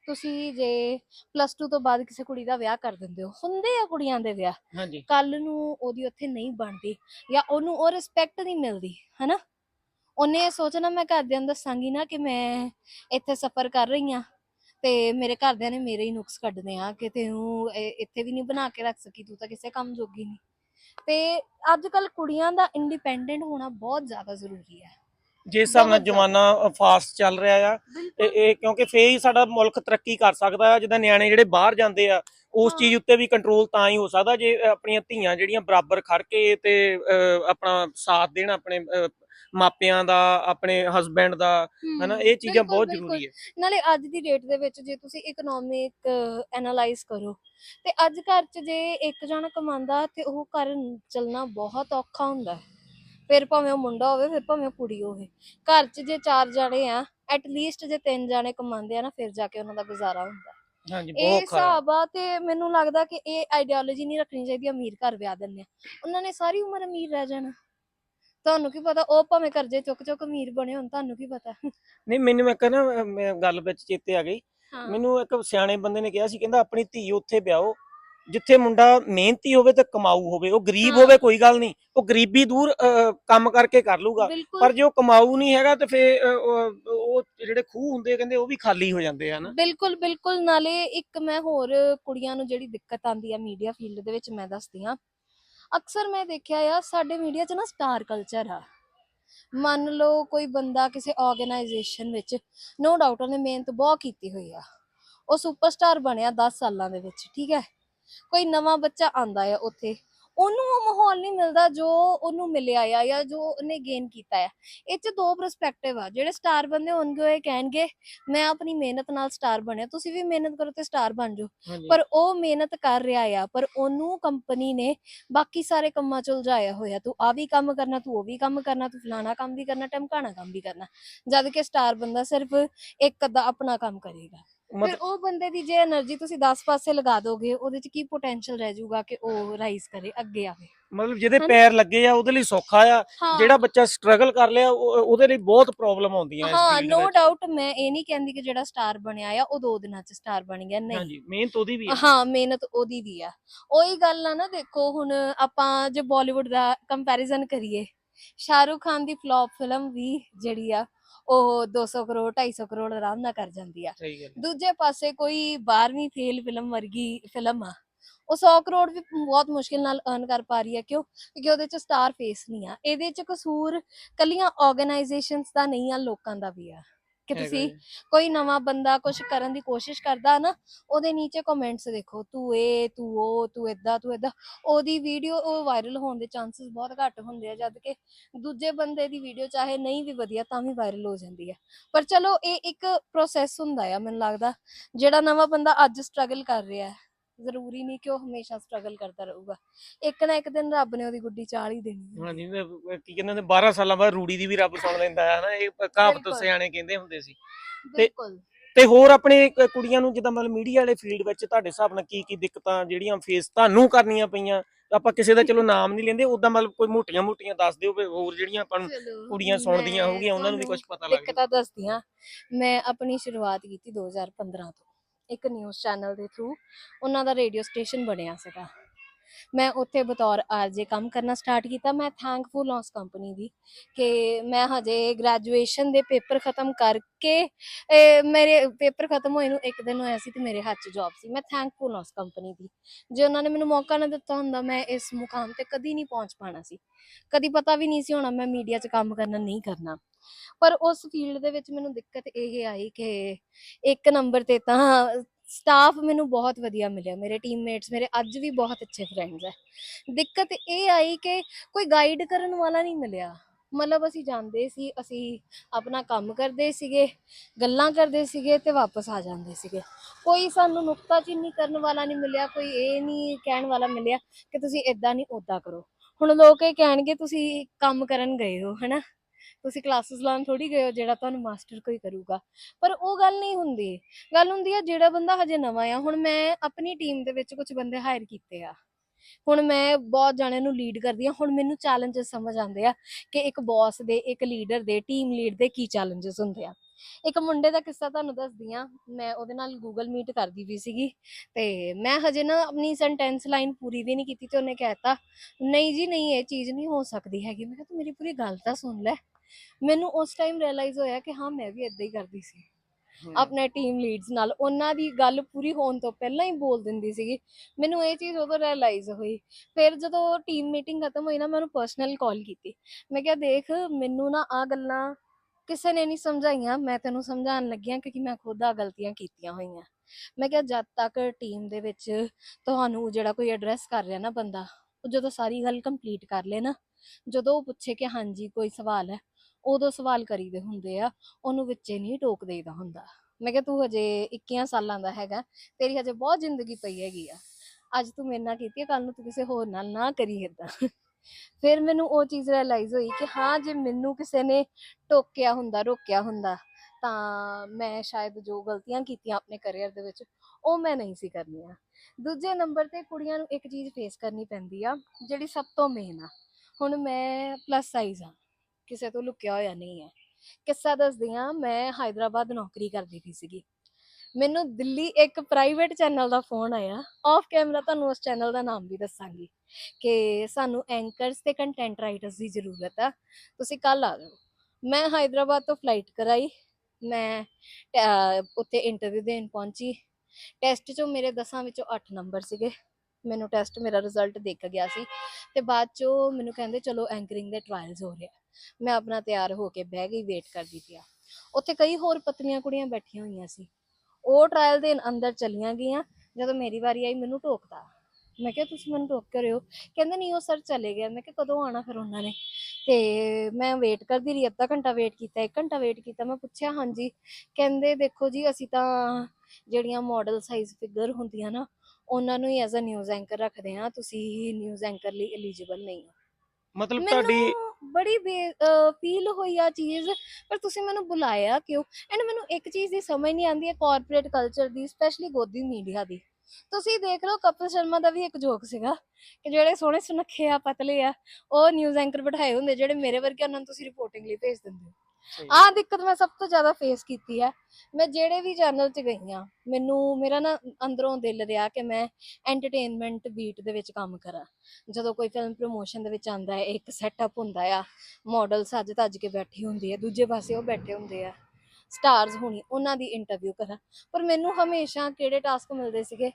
ਤੁਸੀਂ ਜੇ ਪਲੱਸ 2 ਤੋਂ ਬਾਅਦ ਕਿਸੇ ਕੁੜੀ ਦਾ ਵਿਆਹ ਕਰ ਦਿੰਦੇ ਹੋ ਹੁੰਦੇ ਆ ਕੁੜੀਆਂ ਦੇ ਵਿਆਹ। ਹਾਂਜੀ। ਕੱਲ ਨੂੰ ਉਹਦੀ ਉੱਥੇ ਨਹੀਂ ਬਣਦੀ ਜਾਂ ਉਹਨੂੰ ਉਹ ਰਿਸਪੈਕਟ ਨਹੀਂ ਮਿਲਦੀ ਹਨਾ? ਉਹਨੇ ਇਹ ਸੋਚਣਾ ਮੈਂ ਘਰਦਿਆਂ ਨੂੰ ਦੱਸਾਂਗੀ ਨਾ ਕਿ ਮੈਂ ਇੱਥੇ ਸਫਰ ਕਰ ਰਹੀ ਆ ਤੇ ਮੇਰੇ ਘਰਦਿਆਂ ਨੇ ਮੇਰੇ ਹੀ ਨੁਕਸ ਕੱਢਨੇ ਆ ਕਿ ਤੈਨੂੰ ਇੱਥੇ ਵੀ ਨਹੀਂ ਬਣਾ ਕੇ ਰੱਖ ਸਕੀ ਤੂੰ ਤਾਂ ਕਿਸੇ ਕੰਮ ਜੋਗੀ ਨਹੀਂ। ਤੇ ਅੱਜ ਕੱਲ ਕੁੜੀਆਂ ਦਾ ਇੰਡੀਪੈਂਡੈਂਟ ਹੋਣਾ ਬਹੁਤ ਜ਼ਿਆਦਾ ਜ਼ਰੂਰੀ ਹੈ। ਜਿਸ ਹਿਸਾਬ ਨਾਲ। ਜਮਾਨਾ ਫਾਸਟ ਚੱਲ ਰਿਹਾ ਆ ਤੇ ਇਹ ਕਿਉਂਕਿ ਫੇਰ ਹੀ ਸਾਡਾ ਮੁਲਕ ਤਰੱਕੀ ਕਰ ਸਕਦਾ ਆ ਜਿੱਦਾਂ ਨਿਆਣੇ ਜਿਹੜੇ ਬਾਹਰ ਜਾਂਦੇ ਆ ਉਸ। ਚੀਜ਼ ਉੱਤੇ ਵੀ ਕੰਟਰੋਲ ਤਾਂ ਹੀ ਹੋ ਸਕਦਾ ਜੇ ਆਪਣੀਆਂ ਧੀਆਂ ਜਿਹੜੀਆਂ ਬਰਾਬਰ ਖੜ ਕੇ ਤੇ ਆਪਣਾ ਸਾਥ ਦੇਣ ਆਪਣੇ ਮਾਪਿਆਂ ਦਾ ਆਪਣੇ ਹਸਬੈਂਡ ਦਾ ਹਨਾ ਇਹ ਚੀਜ਼ਾਂ ਬਹੁਤ। ਜ਼ਰੂਰੀ ਹੈ ਨਾਲੇ ਅੱਜ ਦੀ ਡੇਟ ਦੇ ਵਿੱਚ ਜੇ ਤੁਸੀਂ ਇਕਨੋਮਿਕ ਐਨਾਲਾਈਜ਼ ਕਰੋ ਤੇ ਅੱਜ ਘਰ 'ਚ ਜੇ ਇੱਕ ਜਣਾ ਕਮਾਉਂਦਾ ਤੇ ਉਹ ਘਰ ਚੱਲਣਾ ਬਹੁਤ ਔਖਾ ਹੁੰਦਾ ਹੈ ਫਿਰ ਭਾਵੇਂ ਉਹ ਮੁੰਡਾ ਹੋਵੇ ਫਿਰ ਭਾਵੇਂ ਉਹ ਕੁੜੀ ਹੋਵੇ। ਘਰ 'ਚ ਜੇ ਚਾਰ ਜਣੇ ਆ ਐਟ ਲੀਸਟ ਜੇ ਤਿੰਨ ਜਣੇ ਕਮਾਉਂਦੇ ਆ ਨਾ ਫਿਰ ਜਾ ਕੇ ਉਹਨਾਂ ਦਾ ਗੁਜ਼ਾਰਾ ਹੁੰਦਾ। ਹਾਂਜੀ ਇਹ ਬਹੁਤ ਖਾ ਹਿਸਾਬ ਆ ਤੇ ਮੈਨੂੰ ਲੱਗਦਾ ਕਿ ਇਹ ਆਈਡੀਓਲੋਜੀ ਨਹੀਂ ਰੱਖਣੀ ਚਾਹੀਦੀ ਅਮੀਰ ਘਰ ਵਿਆਹ ਦਿੰਦੇ ਆ। ਉਹਨਾਂ ਨੇ ਸਾਰੀ ਉਮਰ ਅਮੀਰ ਰਹਿ ਜਾਣਾ। ਤੁਹਾਨੂੰ ਕੀ ਪਤਾ ਉਹ ਭਾਵੇਂ ਕਰਜ਼ੇ ਚੁੱਕ ਚੁੱਕ ਅਮੀਰ ਬਣੇ ਹੋਣ ਤੁਹਾਨੂੰ ਕੀ ਪਤਾ। ਨਹੀਂ ਮੈਨੂੰ ਮੈਂ ਕਹਿੰਦਾ ਮੈਂ ਗੱਲ ਵਿੱਚ ਚੇਤੇ ਆ ਗਈ। ਹਾਂ। ਮੈਨੂੰ ਇੱਕ ਸਿਆਣੇ ਬੰਦੇ ਨੇ ਕਿਹਾ ਸੀ ਕਹਿੰਦਾ ਆਪਣੀ ਧੀ ਉੱਥੇ ਵਿਆਹੋ। ਜਿੱਥੇ ਮੁੰਡਾ ਮਿਹਨਤੀ ਹੋਵੇ ਤੇ ਕਮਾਊ ਹੋਵੇ ਉਹ ਗਰੀਬ। ਹੋਵੇ ਕੋਈ ਗੱਲ ਨਹੀਂ ਉਹ ਗਰੀਬੀ ਦੂਰ ਕੰਮ ਕਰਕੇ ਕਰ ਲੂਗਾ ਪਰ ਜੇ ਉਹ ਕਮਾਊ ਨਹੀਂ ਹੈਗਾ ਤੇ ਫੇ ਉਹ ਜਿਹੜੇ ਖੂਹ ਹੁੰਦੇ ਕਹਿੰਦੇ ਉਹ ਵੀ ਖਾਲੀ ਹੋ ਜਾਂਦੇ ਆ ਨਾ ਬਿਲਕੁਲ ਬਿਲਕੁਲ। ਨਾਲੇ ਇੱਕ ਮੈਂ ਹੋਰ ਕੁੜੀਆਂ ਨੂੰ ਜਿਹੜੀ ਦਿੱਕਤ ਆਂਦੀ ਆ ਮੀਡੀਆ ਫੀਲਡ ਦੇ ਵਿੱਚ ਮੈਂ ਦੱਸਦੀ ਆ ਅਕਸਰ ਮੈਂ ਦੇਖਿਆ ਆ ਸਾਡੇ ਮੀਡੀਆ 'ਚ ਨਾ ਸਟਾਰ ਕਲਚਰ ਆ। ਮੰਨ ਲਓ ਕੋਈ ਬੰਦਾ ਕਿਸੇ ਆਰਗੇਨਾਈਜੇਸ਼ਨ ਵਿੱਚ ਨੋ ਡਾਊਟ ਉਹਨੇ ਮਿਹਨਤ ਬਹੁਤ ਕੀਤੀ ਹੋਈ ਆ। ਉਹ ਸੁਪਰਸਟਾਰ ਬਣਿਆ 10 ਸਾਲਾਂ ਦੇ ਵਿੱਚ ਠੀਕ ਹੈ। ਕੋਈ ਨਵਾਂ ਬੱਚਾ ਆਂਦਾ ਆ ਉੱਥੇ ਉਹਨੂੰ ਉਹ ਮਾਹੌਲ ਨਹੀਂ ਮਿਲਦਾ ਜੋ ਉਹਨੂੰ ਮਿਲਿਆ ਆ ਜਾਂ ਜੋ ਉਹਨੇ ਗੇਨ ਕੀਤਾ ਆ। ਇਹ 'ਚ ਦੋ ਪਰਸਪੈਕਟਿਵ ਆ ਜਿਹੜੇ ਸਟਾਰ ਬੰਦੇ ਹੋਣਗੇ ਉਹ ਇਹ ਕਹਿਣਗੇ ਮੈਂ ਆਪਣੀ ਮਿਹਨਤ ਨਾਲ ਸਟਾਰ ਬਣਿਆ ਤੁਸੀਂ ਵੀ ਮਿਹਨਤ ਕਰੋ ਤੇ ਸਟਾਰ ਬਣ ਜਾਓ। ਪਰ ਉਹ ਮਿਹਨਤ ਕਰ ਰਿਹਾ ਆ ਪਰ ਉਹਨੂੰ ਕੰਪਨੀ ਨੇ ਬਾਕੀ ਸਾਰੇ ਕੰਮਾਂ ਚ ਉਲਝਾਇਆ ਹੋਇਆ ਤੂੰ ਆ ਵੀ ਕੰਮ ਕਰਨਾ ਤੂੰ ਉਹ ਵੀ ਕੰਮ ਕਰਨਾ ਤੂੰ ਫਲਾਣਾ ਕੰਮ ਵੀ ਕਰਨਾ ਟਮਕਾਣਾ ਕੰਮ ਵੀ ਕਰਨਾ। ਜਦ ਕਿ ਸਟਾਰ ਬੰਦਾ ਸਿਰਫ ਇੱਕ ਅੱਧਾ ਆਪਣਾ ਕੰਮ ਕਰੇਗਾ। ਫਿਰ ਮਤਲਬ ਉਹ ਬੰਦੇ ਦੀ ਜੇ એનર્ਜੀ ਤੁਸੀਂ 10 ਪਾਸੇ ਲਗਾ ਦੋਗੇ ਉਹਦੇ ਚ ਕੀ ਪੋਟੈਂਸ਼ੀਅਲ ਰਹਿ ਜਾਊਗਾ ਕਿ ਉਹ ਰਾਈਜ਼ ਕਰੇ ਅੱਗੇ ਆਵੇ? ਮਤਲਬ ਜਿਹਦੇ ਪੈਰ ਲੱਗੇ ਆ ਉਹਦੇ ਲਈ ਸੌਖਾ ਆ ਜਿਹੜਾ ਬੱਚਾ ਸਟਰਗਲ ਕਰ ਲਿਆ ਉਹਦੇ ਲਈ ਬਹੁਤ ਪ੍ਰੋਬਲਮ ਆਉਂਦੀਆਂ ਇਸ ਹਾਂ ਨੋ ਡਾਊਟ ਮੈਂ ਇਹ ਨਹੀਂ ਕਹਿੰਦੀ ਕਿ ਜਿਹੜਾ ਸਟਾਰ ਬਣਿਆ ਆ ਉਹ ਦੋ ਦਿਨਾਂ ਚ ਸਟਾਰ ਬਣ ਗਿਆ ਨਹੀਂ। ਹਾਂਜੀ ਮਿਹਨਤ ਉਹਦੀ ਵੀ ਆ। ਹਾਂ ਮਿਹਨਤ ਉਹਦੀ ਵੀ ਆ। ਉਹੀ ਗੱਲ ਆ ਨਾ ਦੇਖੋ ਹੁਣ ਆਪਾਂ ਜੇ ਬਾਲੀਵੁੱਡ ਦਾ ਕੰਪੈਰੀਜ਼ਨ ਕਰੀਏ ਸ਼ਾਹਰੁਖ ਖਾਨ ਦੀ ਫਲॉप ਫਿਲਮ ਵੀ ਜਿਹੜੀ ਆ ਉਹ 200 ਕਰੋੜ 250 ਕਰੋੜ ਆਰਾਮ ਨਾਲ ਕਰ ਜਾਂਦੀ ਆ। ਸਹੀ ਗੱਲ ਦੂਜੇ ਪਾਸੇ ਕੋਈ 12ਵੀਂ ਫੇਲ ਫਿਲਮ ਵਰਗੀ ਫਿਲਮ ਆ। ਉਹ 100 ਕਰੋੜ ਵੀ ਬਹੁਤ ਮੁਸ਼ਕਿਲ ਨਾਲ ਅਰਨ ਕਰ ਪਾ ਰਹੀ ਹੈ ਕਿਉਂ? ਕਿਉਂਕਿ ਉਹਦੇ ਚ ਸਟਾਰ ਫੇਸ ਨਹੀਂ ਆ। ਇਹਦੇ ਚ ਕਸੂਰ ਕੱਲੀਆਂ ਆਰਗੇਨਾਈਜੇਸ਼ਨਸ ਦਾ ਨਹੀਂ ਆ ਲੋਕਾਂ ਦਾ ਵੀ ਆ। ਕਿ ਤੁਸੀਂ। ਕੋਈ ਨਵਾਂ ਬੰਦਾ ਕੁਝ ਕਰਨ ਦੀ ਕੋਸ਼ਿਸ਼ ਕਰਦਾ ਨਾ ਉਹਦੇ ਨੀਚੇ ਕਮੈਂਟਸ ਦੇਖੋ ਤੂੰ ਇਹ ਤੂੰ ਉਹ ਤੂੰ ਏਦਾਂ ਤੂੰ ਏਦਾਂ। ਉਹਦੀ ਵੀਡੀਓ ਉਹ ਵਾਇਰਲ ਹੋਣ ਦੇ ਚਾਂਸਸ ਬਹੁਤ ਘੱਟ ਹੁੰਦੇ ਆ ਜਦ ਕਿ ਦੂਜੇ ਬੰਦੇ ਦੀ ਵੀਡੀਓ ਚਾਹੇ ਨਹੀਂ ਵੀ ਵਧੀਆ ਤਾਂ ਵੀ ਵਾਇਰਲ ਹੋ ਜਾਂਦੀ ਹੈ ਪਰ ਚਲੋ ਇਹ ਇੱਕ ਪ੍ਰੋਸੈਸ ਹੁੰਦਾ ਆ ਮੈਨੂੰ ਲੱਗਦਾ ਜਿਹੜਾ ਨਵਾਂ ਬੰਦਾ ਅੱਜ ਸਟਰਗਲ ਕਰ ਰਿਹਾ ਹੈ। ਜ਼ਰੂਰੀ ਨਹੀਂ ਕਿ ਉਹ ਹਮੇਸ਼ਾ ਸਟਰਗਲ ਕਰਦਾ ਰਹੂਗਾ। ਇੱਕ ਨਾ ਇੱਕ ਦਿਨ ਰੱਬ ਨੇ ਉਹਦੀ ਗੁੱਡੀ ਚਾਲ ਹੀ ਦੇਣੀ ਹੈ। ਹਾਂਜੀ ਤੇ ਕੀ ਕਹਿੰਦੇ ਨੇ 12 ਸਾਲਾਂ ਬਾਅਦ ਰੂੜੀ ਦੀ ਵੀ ਰੱਬ ਸੁਣ ਲੈਂਦਾ ਹੈ ਨਾ ਇਹ ਕਹਾਵਤ ਬਿਲਕੁਲ। ਸਿਆਣੇ ਕਹਿੰਦੇ ਹੁੰਦੇ ਸੀ। ਬਿਲਕੁਲ। ਤੇ ਹੋਰ ਆਪਣੇ ਕ- ਕੁੜੀਆਂ ਨੂੰ ਜਿੱਦਾਂ ਮਤਲਬ ਮੀਡੀਆ ਵਾਲੇ ਫੀਲਡ ਵਿੱਚ ਤੁਹਾਡੇ ਹਿਸਾਬ ਨਾਲ ਕੀ ਕੀ ਦਿੱਕਤਾਂ ਜਿਹੜੀਆਂ ਫੇਸ ਤੁਹਾਨੂੰ ਕਰਨੀਆਂ ਪਈਆਂ? ਆਪਾਂ ਕਿਸੇ ਦਾ ਚਲੋ ਨਾਮ ਨਹੀਂ ਲੈਂਦੇ ਉਦਾਂ ਮਤਲਬ ਕੋਈ ਮੋਟੀਆਂ ਮੋਟੀਆਂ ਦੱਸ ਦਿਓ ਵੀ ਹੋਰ ਜਿਹੜੀਆਂ ਆਪਾਂ ਨੂੰ ਚਲੋ, ਕੁੜੀਆਂ ਸੁਣਦੀਆਂ ਮੈਂ ਹੋਊਗੀਆਂ ਉਹਨਾਂ ਨੂੰ ਵੀ ਤੁਹਾਨੂੰ ਕੁਝ ਪਤਾ ਲੱਗ ਦਿੱਕਤਾਂ ਦੱਸਦੀਆਂ ਮੈਂ ਆਪਣੀ ਸ਼ੁਰੂਆਤ ਕੀਤੀ 2015 ਤੋਂ। ਇੱਕ ਨਿਊਜ਼ ਚੈਨਲ ਦੇ ਥਰੂ ਉਹਨਾਂ ਦਾ ਰੇਡੀਓ ਸਟੇਸ਼ਨ ਬਣਿਆ ਸੀਗਾ। ਮੈਂ ਉੱਥੇ ਬਤੌਰ ਆਰਜੇ ਕੰਮ ਕਰਨਾ ਸਟਾਰਟ ਕੀਤਾ। ਮੈਂ ਥੈਂਕਫੁਲ ਹਾਂ ਉਸ ਕੰਪਨੀ ਦੀ ਕਿ ਮੈਂ ਹਜੇ ਗ੍ਰੈਜੂਏਸ਼ਨ ਦੇ ਪੇਪਰ ਖਤਮ ਕਰਕੇ ਮੇਰੇ ਪੇਪਰ ਖਤਮ ਹੋਏ ਨੂੰ ਇੱਕ ਦਿਨ ਹੋਇਆ ਸੀ ਤੇ ਮੇਰੇ ਹੱਥ 'ਚ ਜੌਬ ਸੀ। ਮੈਂ ਥੈਂਕਫੁਲ ਹਾਂ ਉਸ ਕੰਪਨੀ ਦੀ। ਜੇ ਉਹਨਾਂ ਨੇ ਮੈਨੂੰ ਮੌਕਾ ਨਾ ਦਿੱਤਾ ਹੁੰਦਾ, ਮੈਂ ਇਸ ਮੁਕਾਮ ਤੇ ਕਦੀ ਨਹੀਂ ਪਹੁੰਚ ਪਾਣਾ ਸੀ। ਕਦੀ ਪਤਾ ਵੀ ਨਹੀਂ ਸੀ ਹੋਣਾ ਮੈਂ ਮੀਡੀਆ 'ਚ ਕੰਮ ਕਰਨਾ ਨਹੀਂ ਕਰਨਾ। ਪਰ ਉਸ ਫੀਲਡ ਦੇ ਵਿੱਚ ਮੈਨੂੰ ਦਿੱਕਤ ਇਹ ਆਈ ਕਿ ਇੱਕ ਨੰਬਰ ਤੇ ਤਾਂ ਸਟਾਫ ਮੈਨੂੰ ਬਹੁਤ ਵਧੀਆ ਮਿਲਿਆ, ਮੇਰੇ ਟੀਮਮੇਟਸ ਮੇਰੇ ਅੱਜ ਵੀ ਬਹੁਤ ਅੱਛੇ ਫਰੈਂਡਸ ਹੈ ਦਿੱਕਤ ਇਹ ਆਈ ਕਿ ਕੋਈ ਗਾਈਡ ਕਰਨ ਵਾਲਾ ਨਹੀਂ ਮਿਲਿਆ। ਮਤਲਬ ਅਸੀਂ ਜਾਂਦੇ ਸੀ, ਅਸੀਂ ਆਪਣਾ ਕੰਮ ਕਰਦੇ ਸੀਗੇ, ਗੱਲਾਂ ਕਰਦੇ ਸੀਗੇ ਤੇ ਵਾਪਸ ਆ ਜਾਂਦੇ ਸੀਗੇ। ਕੋਈ ਸਾਨੂੰ ਨੁਕਤਾਚੀਨੀ ਕਰਨ ਵਾਲਾ ਨਹੀਂ ਮਿਲਿਆ, ਕੋਈ ਇਹ ਨਹੀਂ ਕਹਿਣ ਵਾਲਾ ਮਿਲਿਆ ਕਿ ਤੁਸੀਂ ਇਦਾਂ ਨਹੀਂ ਉਦਾਂ ਕਰੋ। ਹੁਣ ਲੋਕ ਇਹ ਕਹਿਣਗੇ, ਤੁਸੀਂ ਕੰਮ ਕਰਨ ਗਏ ਹੋ, ਹਨਾ? ਤੁਸੀਂ ਕਲਾਸਿਸ ਲਾਉਣ ਥੋੜੀ ਗਏ ਹੋ, ਜਿਹੜਾ ਤੁਹਾਨੂੰ ਮਾਸਟਰ ਕੋਈ ਕਰੂਗਾ। ਪਰ ਉਹ ਗੱਲ ਨਹੀਂ ਹੁੰਦੀ। ਗੱਲ ਹੁੰਦੀ ਆ, ਜਿਹੜਾ ਬੰਦਾ ਹਜੇ ਨਵਾਂ ਆ, ਹੁਣ ਮੈਂ ਆਪਣੀ ਟੀਮ ਦੇ ਵਿੱਚ ਕੁਝ ਬੰਦੇ ਹਾਇਰ ਕੀਤੇ ਆ। ਹੁਣ ਮੈਂ ਬਹੁਤ ਜਾਣਿਆਂ ਨੂੰ ਲੀਡ ਕਰਦੀ ਆ, ਹੁਣ ਮੈਨੂੰ ਚੈਲੰਜਸ ਸਮਝ ਆਉਂਦੇ ਆ ਕਿ ਇੱਕ ਬੌਸ ਦੇ, ਇੱਕ ਲੀਡਰ ਦੇ ਟੀਮ ਲੀਡ ਦੇ ਕੀ ਚੈਲੰਜਸ ਹੁੰਦੇ ਆ। ਇੱਕ ਮੁੰਡੇ ਦਾ ਕਿੱਸਾ ਤੁਹਾਨੂੰ ਦੱਸਦੀ ਆ ਮੈਂ ਉਹਦੇ ਨਾਲ ਗੂਗਲ ਮੀਟ ਕਰਦੀ ਵੀ ਸੀਗੀ ਤੇ ਮੈਂ ਹਜੇ ਨਾ ਆਪਣੀ ਸੈਂਟੈਂਸ ਲਾਈਨ ਪੂਰੀ ਵੀ ਨਹੀਂ ਕੀਤੀ ਤੇ ਉਹਨੇ ਕਹਿਤਾ ਨਹੀਂ ਜੀ ਨਹੀਂ ਇਹ ਚੀਜ਼ ਨਹੀਂ ਹੋ ਸਕਦੀ ਹੈਗੀ। ਮੈਂ ਕਿਹਾ ਤੂੰ ਮੇਰੀ ਪੂਰੀ ਗੱਲ ਤਾਂ ਸੁਣ ਲੈ। ਮੈਨੂੰ ਉਸ ਟਾਈਮ ਰਿਅਲਾਈਜ਼ ਹੋਇਆ ਕਿ ਹਾਂ ਮੈਂ ਵੀ ਇਦਾਂ ਹੀ ਕਰਦੀ ਸੀ। ਆਪਣੇ ਟੀਮ ਲੀਡਸ ਨਾਲ ਉਹਨਾਂ ਦੀ ਗੱਲ ਪੂਰੀ ਹੋਣ ਤੋਂ ਪਹਿਲਾਂ ਹੀ ਬੋਲ ਦਿੰਦੀ ਸੀਗੀ। ਮੈਨੂੰ ਇਹ ਚੀਜ਼ ਉਦੋਂ ਰਿਅਲਾਈਜ਼ ਹੋਈ। ਫਿਰ ਜਦੋਂ ਟੀਮ ਮੀਟਿੰਗ ਖਤਮ ਹੋਈ ਨਾ ਮੈਂ ਉਹਨੂੰ ਪਰਸਨਲ ਕਾਲ ਕੀਤੀ। ਮੈਂ ਕਿਹਾ ਦੇਖ ਮੈਨੂੰ ਨਾ ਆ ਗੱਲਾਂ ਕਿਸੇ ਨੇ ਨਹੀਂ ਸਮਝਾਈਆਂ, ਮੈਂ ਤੈਨੂੰ ਸਮਝਾਉਣ ਲੱਗੀ ਕਿਉਂਕਿ ਮੈਂ ਖੁਦ ਆ ਗਲਤੀਆਂ ਕੀਤੀਆਂ ਹੋਈਆਂ। ਮੈਂ ਕਿਹਾ ਜਦ ਤੱਕ ਟੀਮ ਦੇ ਵਿੱਚ ਤੁਹਾਨੂੰ ਜਿਹੜਾ ਕੋਈ ਐਡਰੈਸ ਕਰ ਰਿਹਾ ਨਾ ਬੰਦਾ, ਉਹ ਜਦੋਂ ਸਾਰੀ ਗੱਲ ਕੰਪਲੀਟ ਕਰ ਲੇ ਨਾ, ਜਦੋਂ ਉਹ ਪੁੱਛੇ ਕਿ ਹਾਂਜੀ ਕੋਈ ਸਵਾਲ ਹੈ, ਉਦੋਂ ਸਵਾਲ ਕਰੀਦੇ ਹੁੰਦੇ ਆ, ਉਹਨੂੰ ਵਿੱਚੇ ਨਹੀਂ ਟੋਕ ਦੇਈਦਾ ਹੁੰਦਾ। ਮੈਂ ਕਿਹਾ ਤੂੰ ਹਜੇ 21 ਸਾਲਾਂ ਦਾ ਹੈਗਾ, ਤੇਰੀ ਹਜੇ ਬਹੁਤ ਜ਼ਿੰਦਗੀ ਪਈ ਹੈਗੀ ਆ। ਅੱਜ ਤੂੰ ਮੇਰੇ ਨਾਲ ਕੀਤੀ ਹੈ ਕੱਲ ਨੂੰ ਤੂੰ ਕਿਸੇ ਹੋਰ ਨਾਲ ਨਾ ਕਰੀ ਏਦਾਂ। ਫਿਰ ਮੈਨੂੰ ਉਹ ਚੀਜ਼ ਰਿਅਲਾਈਜ਼ ਹੋਈ ਕਿ ਹਾਂ, ਜੇ ਮੈਨੂੰ ਕਿਸੇ ਨੇ ਟੋਕਿਆ ਹੁੰਦਾ, ਰੋਕਿਆ ਹੁੰਦਾ, ਤਾਂ ਮੈਂ ਸ਼ਾਇਦ ਜੋ ਗਲਤੀਆਂ ਕੀਤੀਆਂ ਆਪਣੇ ਕੈਰੀਅਰ ਦੇ ਵਿੱਚ, ਉਹ ਮੈਂ ਨਹੀਂ ਸੀ ਕਰਨੀਆਂ। ਦੂਜੇ ਨੰਬਰ ਤੇ ਕੁੜੀਆਂ ਨੂੰ ਇੱਕ ਚੀਜ਼ ਫੇਸ ਕਰਨੀ ਪੈਂਦੀ ਆ, ਜਿਹੜੀ ਸਭ ਤੋਂ ਮੇਨ ਆ। ਹੁਣ ਮੈਂ ਪਲੱਸ ਸਾਈਜ਼ ਆ, ਕਿਸੇ ਤੋਂ ਲੁਕਿਆ ਹੋਇਆ ਨਹੀਂ ਹੈ ਕਿੱਸਾ ਦੱਸਦੀ ਆ, ਮੈਂ ਹਾਈਦਰਾਬਾਦ ਨੌਕਰੀ ਕਰਦੀ ਪਈ ਸੀਗੀ। ਮੈਨੂੰ ਦਿੱਲੀ ਇੱਕ ਪ੍ਰਾਈਵੇਟ ਚੈਨਲ ਦਾ ਫੋਨ ਆਇਆ। ਆਫ ਕੈਮਰਾ ਤੁਹਾਨੂੰ ਉਸ ਚੈਨਲ ਦਾ ਨਾਮ ਵੀ ਦੱਸਾਂਗੀ ਕਿ ਸਾਨੂੰ ਐਂਕਰਸ ਤੇ ਕੰਟੈਂਟ ਰਾਈਟਰਸ ਦੀ ਜ਼ਰੂਰਤ ਆ। ਤੁਸੀਂ ਕੱਲ ਆ ਜਾਓ। ਮੈਂ ਹਾਈਦਰਾਬਾਦ ਤੋਂ ਫਲਾਈਟ ਕਰਾਈ। ਮੈਂ ਅਹ, ਉੱਥੇ ਇੰਟਰਵਿਊ ਦੇਣ ਪਹੁੰਚੀ। ਟੈਸਟ 'ਚੋਂ ਮੇਰੇ 10 ਵਿੱਚੋਂ 8 ਨੰਬਰ ਸੀਗੇ। ਮੈਨੂੰ ਟੈਸਟ ਮੇਰਾ ਰਿਜ਼ਲਟ ਦੇਖ ਗਿਆ ਸੀ। ਤੇ ਬਾਅਦ 'ਚੋਂ ਮੈਨੂੰ ਕਹਿੰਦੇ ਚਲੋ ਐਂਕਰਿੰਗ ਦੇ ਟ੍ਰਾਇਲਸ ਹੋ ਰਿਹਾ। ਮੈਂ ਆਪਣਾ ਤਿਆਰ ਹੋ ਕੇ ਬਹਿ ਗਈ ਵੇਟ ਕਰਦੀ ਪਿਆ। ਉੱਥੇ ਕਈ ਹੋਰ ਪਤਲੀਆਂ ਕੁੜੀਆਂ ਬੈਠੀਆਂ ਹੋਈਆਂ ਸੀ। ਉਹ ਟ੍ਰਾਇਲ ਦੇ ਅੰਦਰ ਚਲੀਆਂ ਗਈਆਂ ਜਦੋਂ ਮੇਰੀ ਵਾਰੀ ਆਈ ਮੈਨੂੰ ਟੋਕਦਾ ਮੈਂ ਕਿਹਾ ਤੁਸੀਂ ਮੈਨੂੰ ਟੋਕ ਕਰ ਰਹੇ ਹੋ ਕਹਿੰਦੇ ਨਹੀਂ ਉਹ ਸਰ ਚਲੇ ਗਿਆ ਮੈਂ ਕਿਹਾ ਕਦੋਂ ਆਣਾ ਫਿਰ ਉਹਨਾਂ ਨੇ? ਤੇ ਮੈਂ ਵੇਟ ਕਰਦੀ ਰਹੀ ਅੱਧਾ ਘੰਟਾ ਵੇਟ ਕੀਤਾ 1 ਘੰਟਾ ਵੇਟ ਕੀਤਾ। ਮੈਂ ਪੁੱਛਿਆ ਹਾਂਜੀ। ਕਹਿੰਦੇ ਦੇਖੋ ਜੀ ਅਸੀਂ ਤਾਂ ਜਿਹੜੀਆਂ ਮਾਡਲ ਸਾਈਜ਼ ਫਿਗਰ ਹੁੰਦੀਆਂ ਨਾ ਉਹਨਾਂ ਨੂੰ ਹੀ ਐਜ਼ ਅ ਨਿਊਜ਼ ਐਂਕਰ ਰੱਖਦੇ ਹਾਂ। ਤੁਸੀਂ ਨਿਊਜ਼ ਐਂਕਰ ਲਈ ਐਲੀਜੀਬਲ ਨਹੀਂ ਹੋ। ਮਤਲਬ ਤੁਹਾਡੀ ਬੜੀ ਫੀਲ ਹੋਈ ਆ ਚੀਜ਼, ਪਰ ਤੁਸੀਂ ਮੈਨੂੰ ਬੁਲਾਇਆ ਕਿਉਂ? ਐਂਡ ਮੈਨੂੰ ਇੱਕ ਚੀਜ਼ ਦੀ ਸਮਝ ਨਹੀਂ ਆਉਂਦੀ ਹੈ ਕਾਰਪੋਰੇਟ ਕਲਚਰ ਦੀ ਸਪੈਸ਼ਲੀ ਗੋਦੀ ਮੀਡੀਆ ਦੀ। ਤੁਸੀਂ ਦੇਖ ਲਓ ਕਪਿਲ ਸ਼ਰਮਾ ਦਾ ਵੀ ਇੱਕ ਜੋਕ ਸੀਗਾ, ਕਿ ਜਿਹੜੇ ਸੋਹਣੇ ਸੁਨੱਖੇ ਆ, ਪਤਲੇ ਆ, ਉਹ ਨਿਊਜ਼ ਐਂਕਰ ਬਿਠਾਏ ਹੁੰਦੇ, ਜਿਹੜੇ ਮੇਰੇ ਵਰਗੇ ਉਹਨਾਂ ਨੂੰ ਤੁਸੀਂ ਰਿਪੋਰਟਿੰਗ ਲਈ ਭੇਜ ਦਿੰਦੇ ਹੋ। ਆਹ ਦਿੱਕਤ ਮੈਂ ਸਭ ਤੋਂ ਜ਼ਿਆਦਾ ਫੇਸ ਕੀਤੀ ਹੈ। ਮੈਂ ਜਿਹੜੇ ਵੀ ਚੈਨਲ 'ਚ ਗਈ ਹਾਂ ਮੈਨੂੰ ਮੇਰਾ ਨਾ ਅੰਦਰੋਂ ਦਿਲ ਰਿਹਾ ਕਿ ਮੈਂ ਐਂਟਰਟੇਨਮੈਂਟ ਬੀਟ ਦੇ ਵਿੱਚ ਕੰਮ ਕਰਾਂ। ਜਦੋਂ ਕੋਈ ਫਿਲਮ ਪ੍ਰੋਮੋਸ਼ਨ ਦੇ ਵਿੱਚ ਆਂਦਾ ਹੈ ਇੱਕ ਸੈਟਅਪ ਹੁੰਦਾ ਆ ਮਾਡਲ ਸੱਜ ਧੱਜ ਕੇ ਬੈਠੀ ਹੁੰਦੀ ਹੈ ਦੂਜੇ ਪਾਸੇ ਉਹ ਬੈਠੇ ਹੁੰਦੇ ਆ ਸਟਾਰਸ ਹੋਣੀ ਉਹਨਾਂ ਦੀ ਇੰਟਰਵਿਊ ਕਰਾਂ। ਪਰ ਮੈਨੂੰ ਹਮੇਸ਼ਾ ਕਿਹੜੇ ਟਾਸਕ ਮਿਲਦੇ ਸੀਗੇ?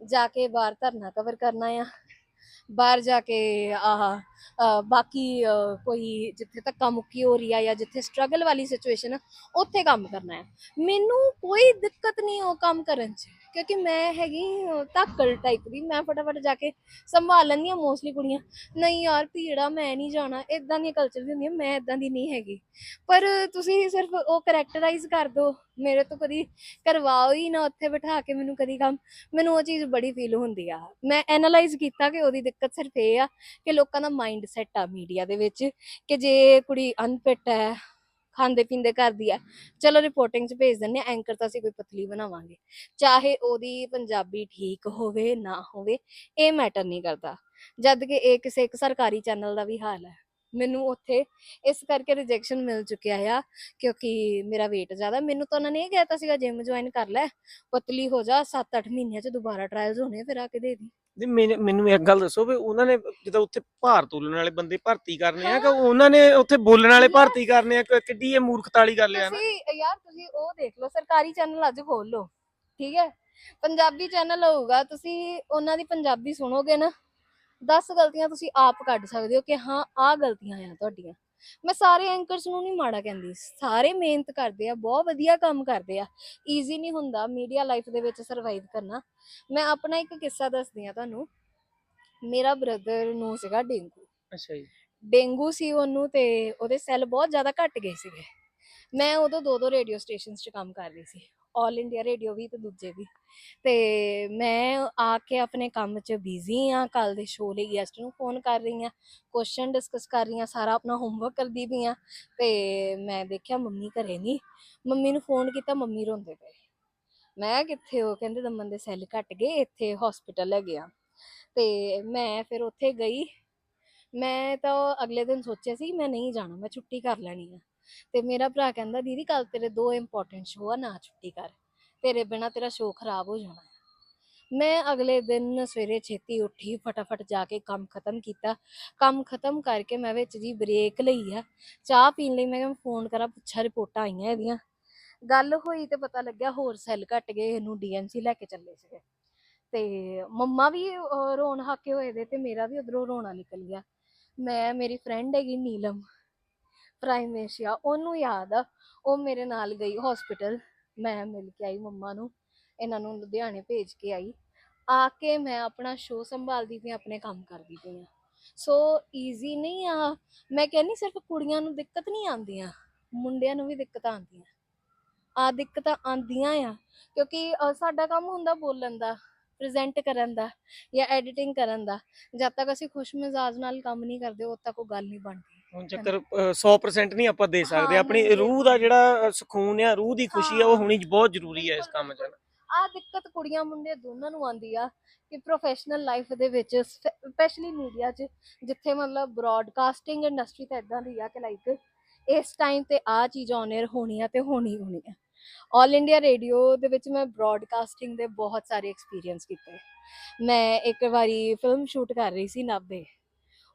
ਜਾ ਕੇ ਬਾਹਰ ਧਰਨਾ ਕਵਰ ਕਰਨਾ ਆ ਬਾਹਰ ਜਾ ਕੇ ਆਹ, ਅਹ, ਬਾਕੀ, ਅਹ, ਕੋਈ ਜਿੱਥੇ ਧੱਕਾ ਮੁੱਕੀ ਹੋ ਰਹੀ ਆ ਜਾਂ ਜਿੱਥੇ ਸਟਰਗਲ ਵਾਲੀ ਸਿਚੁਏਸ਼ਨ ਆ, ਉੱਥੇ ਕੰਮ ਕਰਨਾ ਹੈ ਮੈਨੂੰ ਕੋਈ ਦਿੱਕਤ ਨਹੀਂ ਉਹ ਕੰਮ ਕਰਨ 'ਚ। ਕਿਉਂਕਿ ਮੈਂ ਹੈਗੀ ਅਹ, ਟਾਈਪ ਦੀ। ਮੈਂ ਫਟਾਫਟ ਜਾ ਕੇ ਸੰਭਾਲ ਲੈਂਦੀ ਆ ਮੋਸਟਲੀ ਕੁੜੀਆਂ। ਨਹੀਂ ਯਾਰ ਭੀੜਾ ਮੈਂ ਨਹੀਂ ਜਾਣਾ। ਇਦਾਂ ਦੀਆਂ ਕਲਚਰ ਦੀ ਹੁੰਦੀਆਂ ਮੈਂ ਇਦਾਂ ਦੀ ਨਹੀਂ ਹੈਗੀ। ਪਰ ਤੁਸੀਂ ਸਿਰਫ ਉਹ ਕਰੈਕਟਰਾਈਜ਼ ਕਰ ਦਿਓ ਮੇਰੇ ਤੋਂ ਕਦੀ ਕਰਵਾਓ ਹੀ ਨਾ ਉੱਥੇ ਬਿਠਾ ਕੇ ਮੈਨੂੰ ਕਦੀ ਕੰਮ। ਮੈਨੂੰ ਉਹ ਚੀਜ਼ ਬੜੀ ਫੀਲ ਹੁੰਦੀ ਆ। ਮੈਂ ਐਨਾਲਾਈਜ਼ ਕੀਤਾ ਕਿ ਉਹਦੀ ਦਿੱਕਤ ਸਿਰਫ ਇਹ ਆ ਕਿ ਲੋਕਾਂ ਦਾ ਮਾਈਂਡ ਸੈਟ ਆ ਮੀਡੀਆ ਦੇ ਵਿੱਚ ਕਿ ਜੇ ਕੁੜੀ ਅਨਪਿਟ ਹੈ ਖਾਂਦੇ ਪੀਂਦੇ ਕਰਦੀ ਆ। ਚਲੋ ਰਿਪੋਰਟਿੰਗ 'ਚ ਭੇਜ ਦਿੰਨੇ ਐਂਕਰ ਤਾਂ ਅਸੀਂ ਕੋਈ ਪਤਲੀ ਬਣਾਵਾਂਗੇ। ਚਾਹੇ ਉਹਦੀ ਪੰਜਾਬੀ ਠੀਕ ਹੋਵੇ, ਨਾ ਹੋਵੇ, ਇਹ ਮੈਟਰ ਨਹੀਂ ਕਰਦਾ। ਜਦ ਕਿ ਇਹ ਕਿਸੇ ਇੱਕ ਸਰਕਾਰੀ ਚੈਨਲ ਦਾ ਵੀ ਹਾਲ ਹੈ। ਮੈਨੂੰ ਉੱਥੇ ਇਸ ਕਰਕੇ ਰਿਜੈਕਸ਼ਨ ਮਿਲ ਚੁੱਕਿਆ ਆ, ਕਿਉਂਕਿ ਮੇਰਾ weight ਜ਼ਿਆਦਾ। ਮੈਨੂੰ ਤਾਂ ਉਹਨਾਂ ਨੇ ਇਹ ਕਹਿਤਾ ਸੀਗਾ ਜਿਮ ਜੁਆਇਨ ਕਰ ਲੈ, ਪਤਲੀ ਹੋ ਜਾ 7-8 ਮਹੀਨਿਆਂ 'ਚ ਦੁਬਾਰਾ ਟ੍ਰਾਇਲਸ ਹੋਣੇ ਫਿਰ ਆ ਕੇ ਦੇ ਦੀ। ਨਹੀਂ ਮੈਨੂੰ- ਮੈਨੂੰ ਇੱਕ ਗੱਲ ਦੱਸੋ ਵੀ ਉਹਨਾਂ ਨੇ ਜਦੋਂ ਉੱਥੇ ਭਾਰ ਤੋਲਣ ਵਾਲੇ ਬੰਦੇ ਭਰਤੀ ਕਰਨੇ ਆ ਕਿ ਉਹਨਾਂ ਨੇ ਉੱਥੇ ਬੋਲਣ ਵਾਲੇ ਭਰਤੀ ਕਰਨੇ ਆ ਕਿ- ਕਿੱਡੀ ਇਹ ਮੂਰਖਤਾ ਵਾਲੀ ਗੱਲ ਆ ਨਾ? ਤੁਸੀਂ ਯਾਰ ਤੁਸੀਂ ਉਹ ਦੇਖ ਲਓ ਸਰਕਾਰੀ ਚੈਨਲ ਅੱਜ ਖੋਲ ਲਓ ਠੀਕ ਹੈ? ਪੰਜਾਬੀ ਚੈਨਲ ਹੋਊਗਾ ਤੁਸੀਂ ਉਹਨਾਂ ਦੀ ਪੰਜਾਬੀ ਸੁਣੋਗੇ ਨਾ 10 ਗਲਤੀਆਂ ਤੁਸੀਂ ਆਪ ਕੱਢ ਸਕਦੇ ਹੋ ਕਿ ਹਾਂ ਆਹ ਗਲਤੀਆਂ ਆ ਤੁਹਾਡੀਆਂ। ਮੈਂ ਸਾਰੇ ਐਂਕਰਸ ਨੂੰ ਨਹੀਂ ਮਾੜਾ ਕਹਿੰਦੀ ਸਾਰੇ ਮਿਹਨਤ ਕਰਦੇ ਆ ਬਹੁਤ ਵਧੀਆ ਕੰਮ ਕਰਦੇ ਆ। ਈਜ਼ੀ ਨਹੀਂ ਹੁੰਦਾ ਮੀਡੀਆ ਲਾਈਫ ਦੇ ਵਿੱਚ ਸਰਵਾਈਵ ਕਰਨਾ। ਮੈਂ ਆਪਣਾ ਇੱਕ ਕਿੱਸਾ ਦੱਸਦੀ ਆ ਤੁਹਾਨੂੰ। ਮੇਰਾ ਬ੍ਰਦਰ ਨੂੰ ਸੀਗਾ ਡੇਂਗੂ। ਅੱਛਾ ਜੀ। ਡੇਂਗੂ ਸੀ ਉਹਨੂੰ ਤੇ ਉਹਦੇ ਸੈੱਲ ਬਹੁਤ ਜ਼ਿਆਦਾ ਘਟ ਗਏ ਸੀਗੇ। ਮੈਂ ਉਦੋਂ ਦੋ ਦੋ ਰੇਡੀਓ ਸਟੇਸ਼ਨਸ 'ਚ ਕੰਮ ਕਰ ਰਹੀ ਸੀ। 올 ਇੰਡੀਆ ਰੇਡੀਓ ਵੀ ਤੇ ਦੂਜੇ ਵੀ। ਤੇ ਮੈਂ ਆ ਕੇ ਆਪਣੇ ਕੰਮ 'ਚ ਬਿਜ਼ੀ ਆ ਕੱਲ ਦੇ ਸ਼ੋਅ ਲਈ ਗੈਸਟ ਨੂੰ ਫੋਨ ਕਰ ਰਹੀ ਆ ਕੁਐਸਚਨ ਡਿਸਕਸ ਕਰ ਰਹੀ ਆ, ਸਾਰਾ ਆਪਣਾ ਹੋਮਵਰਕ ਕਰਦੀ ਪਈ ਆ। ਤੇ ਮੈਂ ਦੇਖਿਆ ਮੰਮੀ ਘਰੇ ਨਹੀਂ ਮੰਮੀ ਨੂੰ ਫੋਨ ਕੀਤਾ, ਮੰਮੀ ਰੋਂਦੇ ਪਏ। ਮੈਂ ਕਿੱਥੇ ਹੋ? ਕਹਿੰਦੇ, ਦਮਨ ਦੇ ਸੈੱਲ ਘਟ ਗਏ, ਇੱਥੇ ਹਸਪੀਟਲ ਲੈ ਗਿਆ ਤੇ ਮੈਂ ਫਿਰ ਉੱਥੇ ਗਈ। ਮੈਂ ਤਾਂ ਅਗਲੇ ਦਿਨ ਸੋਚਿਆ ਸੀ, ਮੈਂ ਨਹੀਂ ਜਾਣਾ, ਮੈਂ ਛੁੱਟੀ ਕਰ ਲੈਣੀ ਆ। ਤੇ ਮੇਰਾ ਭਰਾ ਕਹਿੰਦਾ, ਦੀਦੀ ਕੱਲ ਤੇਰੇ ਦੋ ਇੰਪੋਰਟੈਂਟ ਸ਼ੋਅ ਆ, ਨਾ ਛੁੱਟੀ ਕਰ। ਤੇਰੇ ਬਿਨਾ ਤੇਰਾ ਸ਼ੋਅ ਖਰਾਬ ਹੋ ਜਾਣਾ ਮੈਂ ਅਗਲੇ ਦਿਨ ਸਵੇਰੇ ਛੇਤੀ ਉੱਠੀ, ਫਟਾਫਟ ਜਾ ਕੇ ਕੰਮ ਖਤਮ ਕੀਤਾ। ਕੰਮ ਖਤਮ ਕਰਕੇ ਮੈਂ ਵਿੱਚ ਜੀ ਬ੍ਰੇਕ ਲਈ ਆ। ਚਾਹ ਪੀਣ ਲਈ ਮੈਂ ਫੋਨ ਕਰਾਂ, ਪੁੱਛਾਂ, ਰਿਪੋਰਟਾਂ ਆਈਆਂ ਇਹਦੀਆਂ। ਗੱਲ ਹੋਈ ਤੇ ਪਤਾ ਲੱਗਿਆ ਹੋਰ ਸੈੱਲ ਘਟ ਗਏ, ਇਹਨੂੰ ਡੀਐਮਸੀ ਲੈ ਕੇ ਚੱਲੇ ਸੀਗੇ। ਤੇ ਮੰਮਾ ਵੀ ਰੋਣ ਹਾਕੇ ਹੋਏ ਦੇ ਤੇ ਮੇਰਾ ਵੀ ਉਧਰੋਂ ਰੋਣਾ ਨਿਕਲ ਗਿਆ। ਮੈਂ, ਮੇਰੀ ਫਰੈਂਡ ਹੈਗੀ ਨੀਲਮ ਪ੍ਰਾਈਮੇਸ਼ੀਆ, ਉਹਨੂੰ ਯਾਦ ਆ, ਉਹ ਮੇਰੇ ਨਾਲ ਗਈ ਹਸਪੀਟਲ ਮੈਂ ਮਿਲ ਕੇ ਆਈ ਮੰਮਾ ਨੂੰ, ਇਹਨਾਂ ਨੂੰ ਲੁਧਿਆਣੇ ਭੇਜ ਕੇ ਆਈ, ਆ ਕੇ ਮੈਂ ਆਪਣਾ ਸ਼ੋਅ ਸੰਭਾਲਦੀ ਪਈ, ਆਪਣੇ ਕੰਮ ਕਰਦੀ ਪਈ ਆ ਸੋ ਈਜ਼ੀ ਨਹੀਂ ਆ, ਮੈਂ ਕਹਿੰਨੀ ਸਿਰਫ ਕੁੜੀਆਂ ਨੂੰ ਦਿੱਕਤ ਨਹੀਂ ਆਉਂਦੀਆਂ, ਮੁੰਡਿਆਂ ਨੂੰ ਵੀ ਦਿੱਕਤਾਂ ਆਉਂਦੀਆਂ। ਆ ਦਿੱਕਤਾਂ ਆਉਂਦੀਆਂ ਆ, ਕਿਉਂਕਿ ਸਾਡਾ ਕੰਮ ਹੁੰਦਾ ਬੋਲਣ ਦਾ ਪ੍ਰੈਜ਼ੈਂਟ ਕਰਨ ਦਾ ਜਾਂ ਐਡੀਟਿੰਗ ਕਰਨ ਦਾ, ਜਦ ਤੱਕ ਅਸੀਂ ਖੁਸ਼ ਮਿਜ਼ਾਜ ਨਾਲ ਕੰਮ ਨਹੀਂ ਕਰਦੇ, ਉਦ ਤੱਕ ਉਹ ਗੱਲ ਨਹੀਂ ਬਣਦੀ। ਹੁਣ ਚੱਕਰ ਅ, 100% ਨਹੀਂ ਆਪਾਂ ਦੇ ਸਕਦੇ। ਆਪਣੀ ਰੂਹ ਦਾ ਜਿਹੜਾ ਸਕੂਨ ਆ ਰੂਹ ਦੀ ਖੁਸ਼ੀ ਆ ਉਹ। ਹੋਣੀ ਬਹੁਤ ਜ਼ਰੂਰੀ ਹੈ ਇਸ ਕੰਮ 'ਚ। ਆ ਦਿੱਕਤ ਕੁੜੀਆਂ ਮੁੰਡੇ ਦੋਨਾਂ ਨੂੰ ਆਉਂਦੀ ਆ ਕਿ ਪ੍ਰੋਫੈਸ਼ਨਲ ਲਾਈਫ ਦੇ ਵਿੱਚ ਸਪੈਸ਼ਲੀ ਮੀਡੀਆ 'ਚ ਜਿੱਥੇ ਮਤਲਬ ਬ੍ਰੌਡਕਾਸਟਿੰਗ ਇੰਡਸਟਰੀ ਤਾਂ ਇਦਾਂ ਦੀ ਆ ਕਿ ਲਾਈਕ ਇਸ ਟਾਈਮ ਤੇ ਆ ਚੀਜ਼ ਔਨ 에ਅਰ ਹੋਣੀ ਆ ਤੇ ਹੋਣੀ ਹੋਣੀ ਆ। 올 ਇੰਡੀਆ ਰੇਡੀਓ ਦੇ ਵਿੱਚ ਮੈਂ ਬ੍ਰੌਡਕਾਸਟਿੰਗ ਦੇ ਬਹੁਤ ਸਾਰੇ ਐਕਸਪੀਰੀਅੰਸ ਕੀਤੇ। ਮੈਂ ਇੱਕ ਵਾਰੀ ਫਿਲਮ ਸ਼ੂਟ ਕਰ ਰਹੀ ਸੀ ਨਾਭੇ।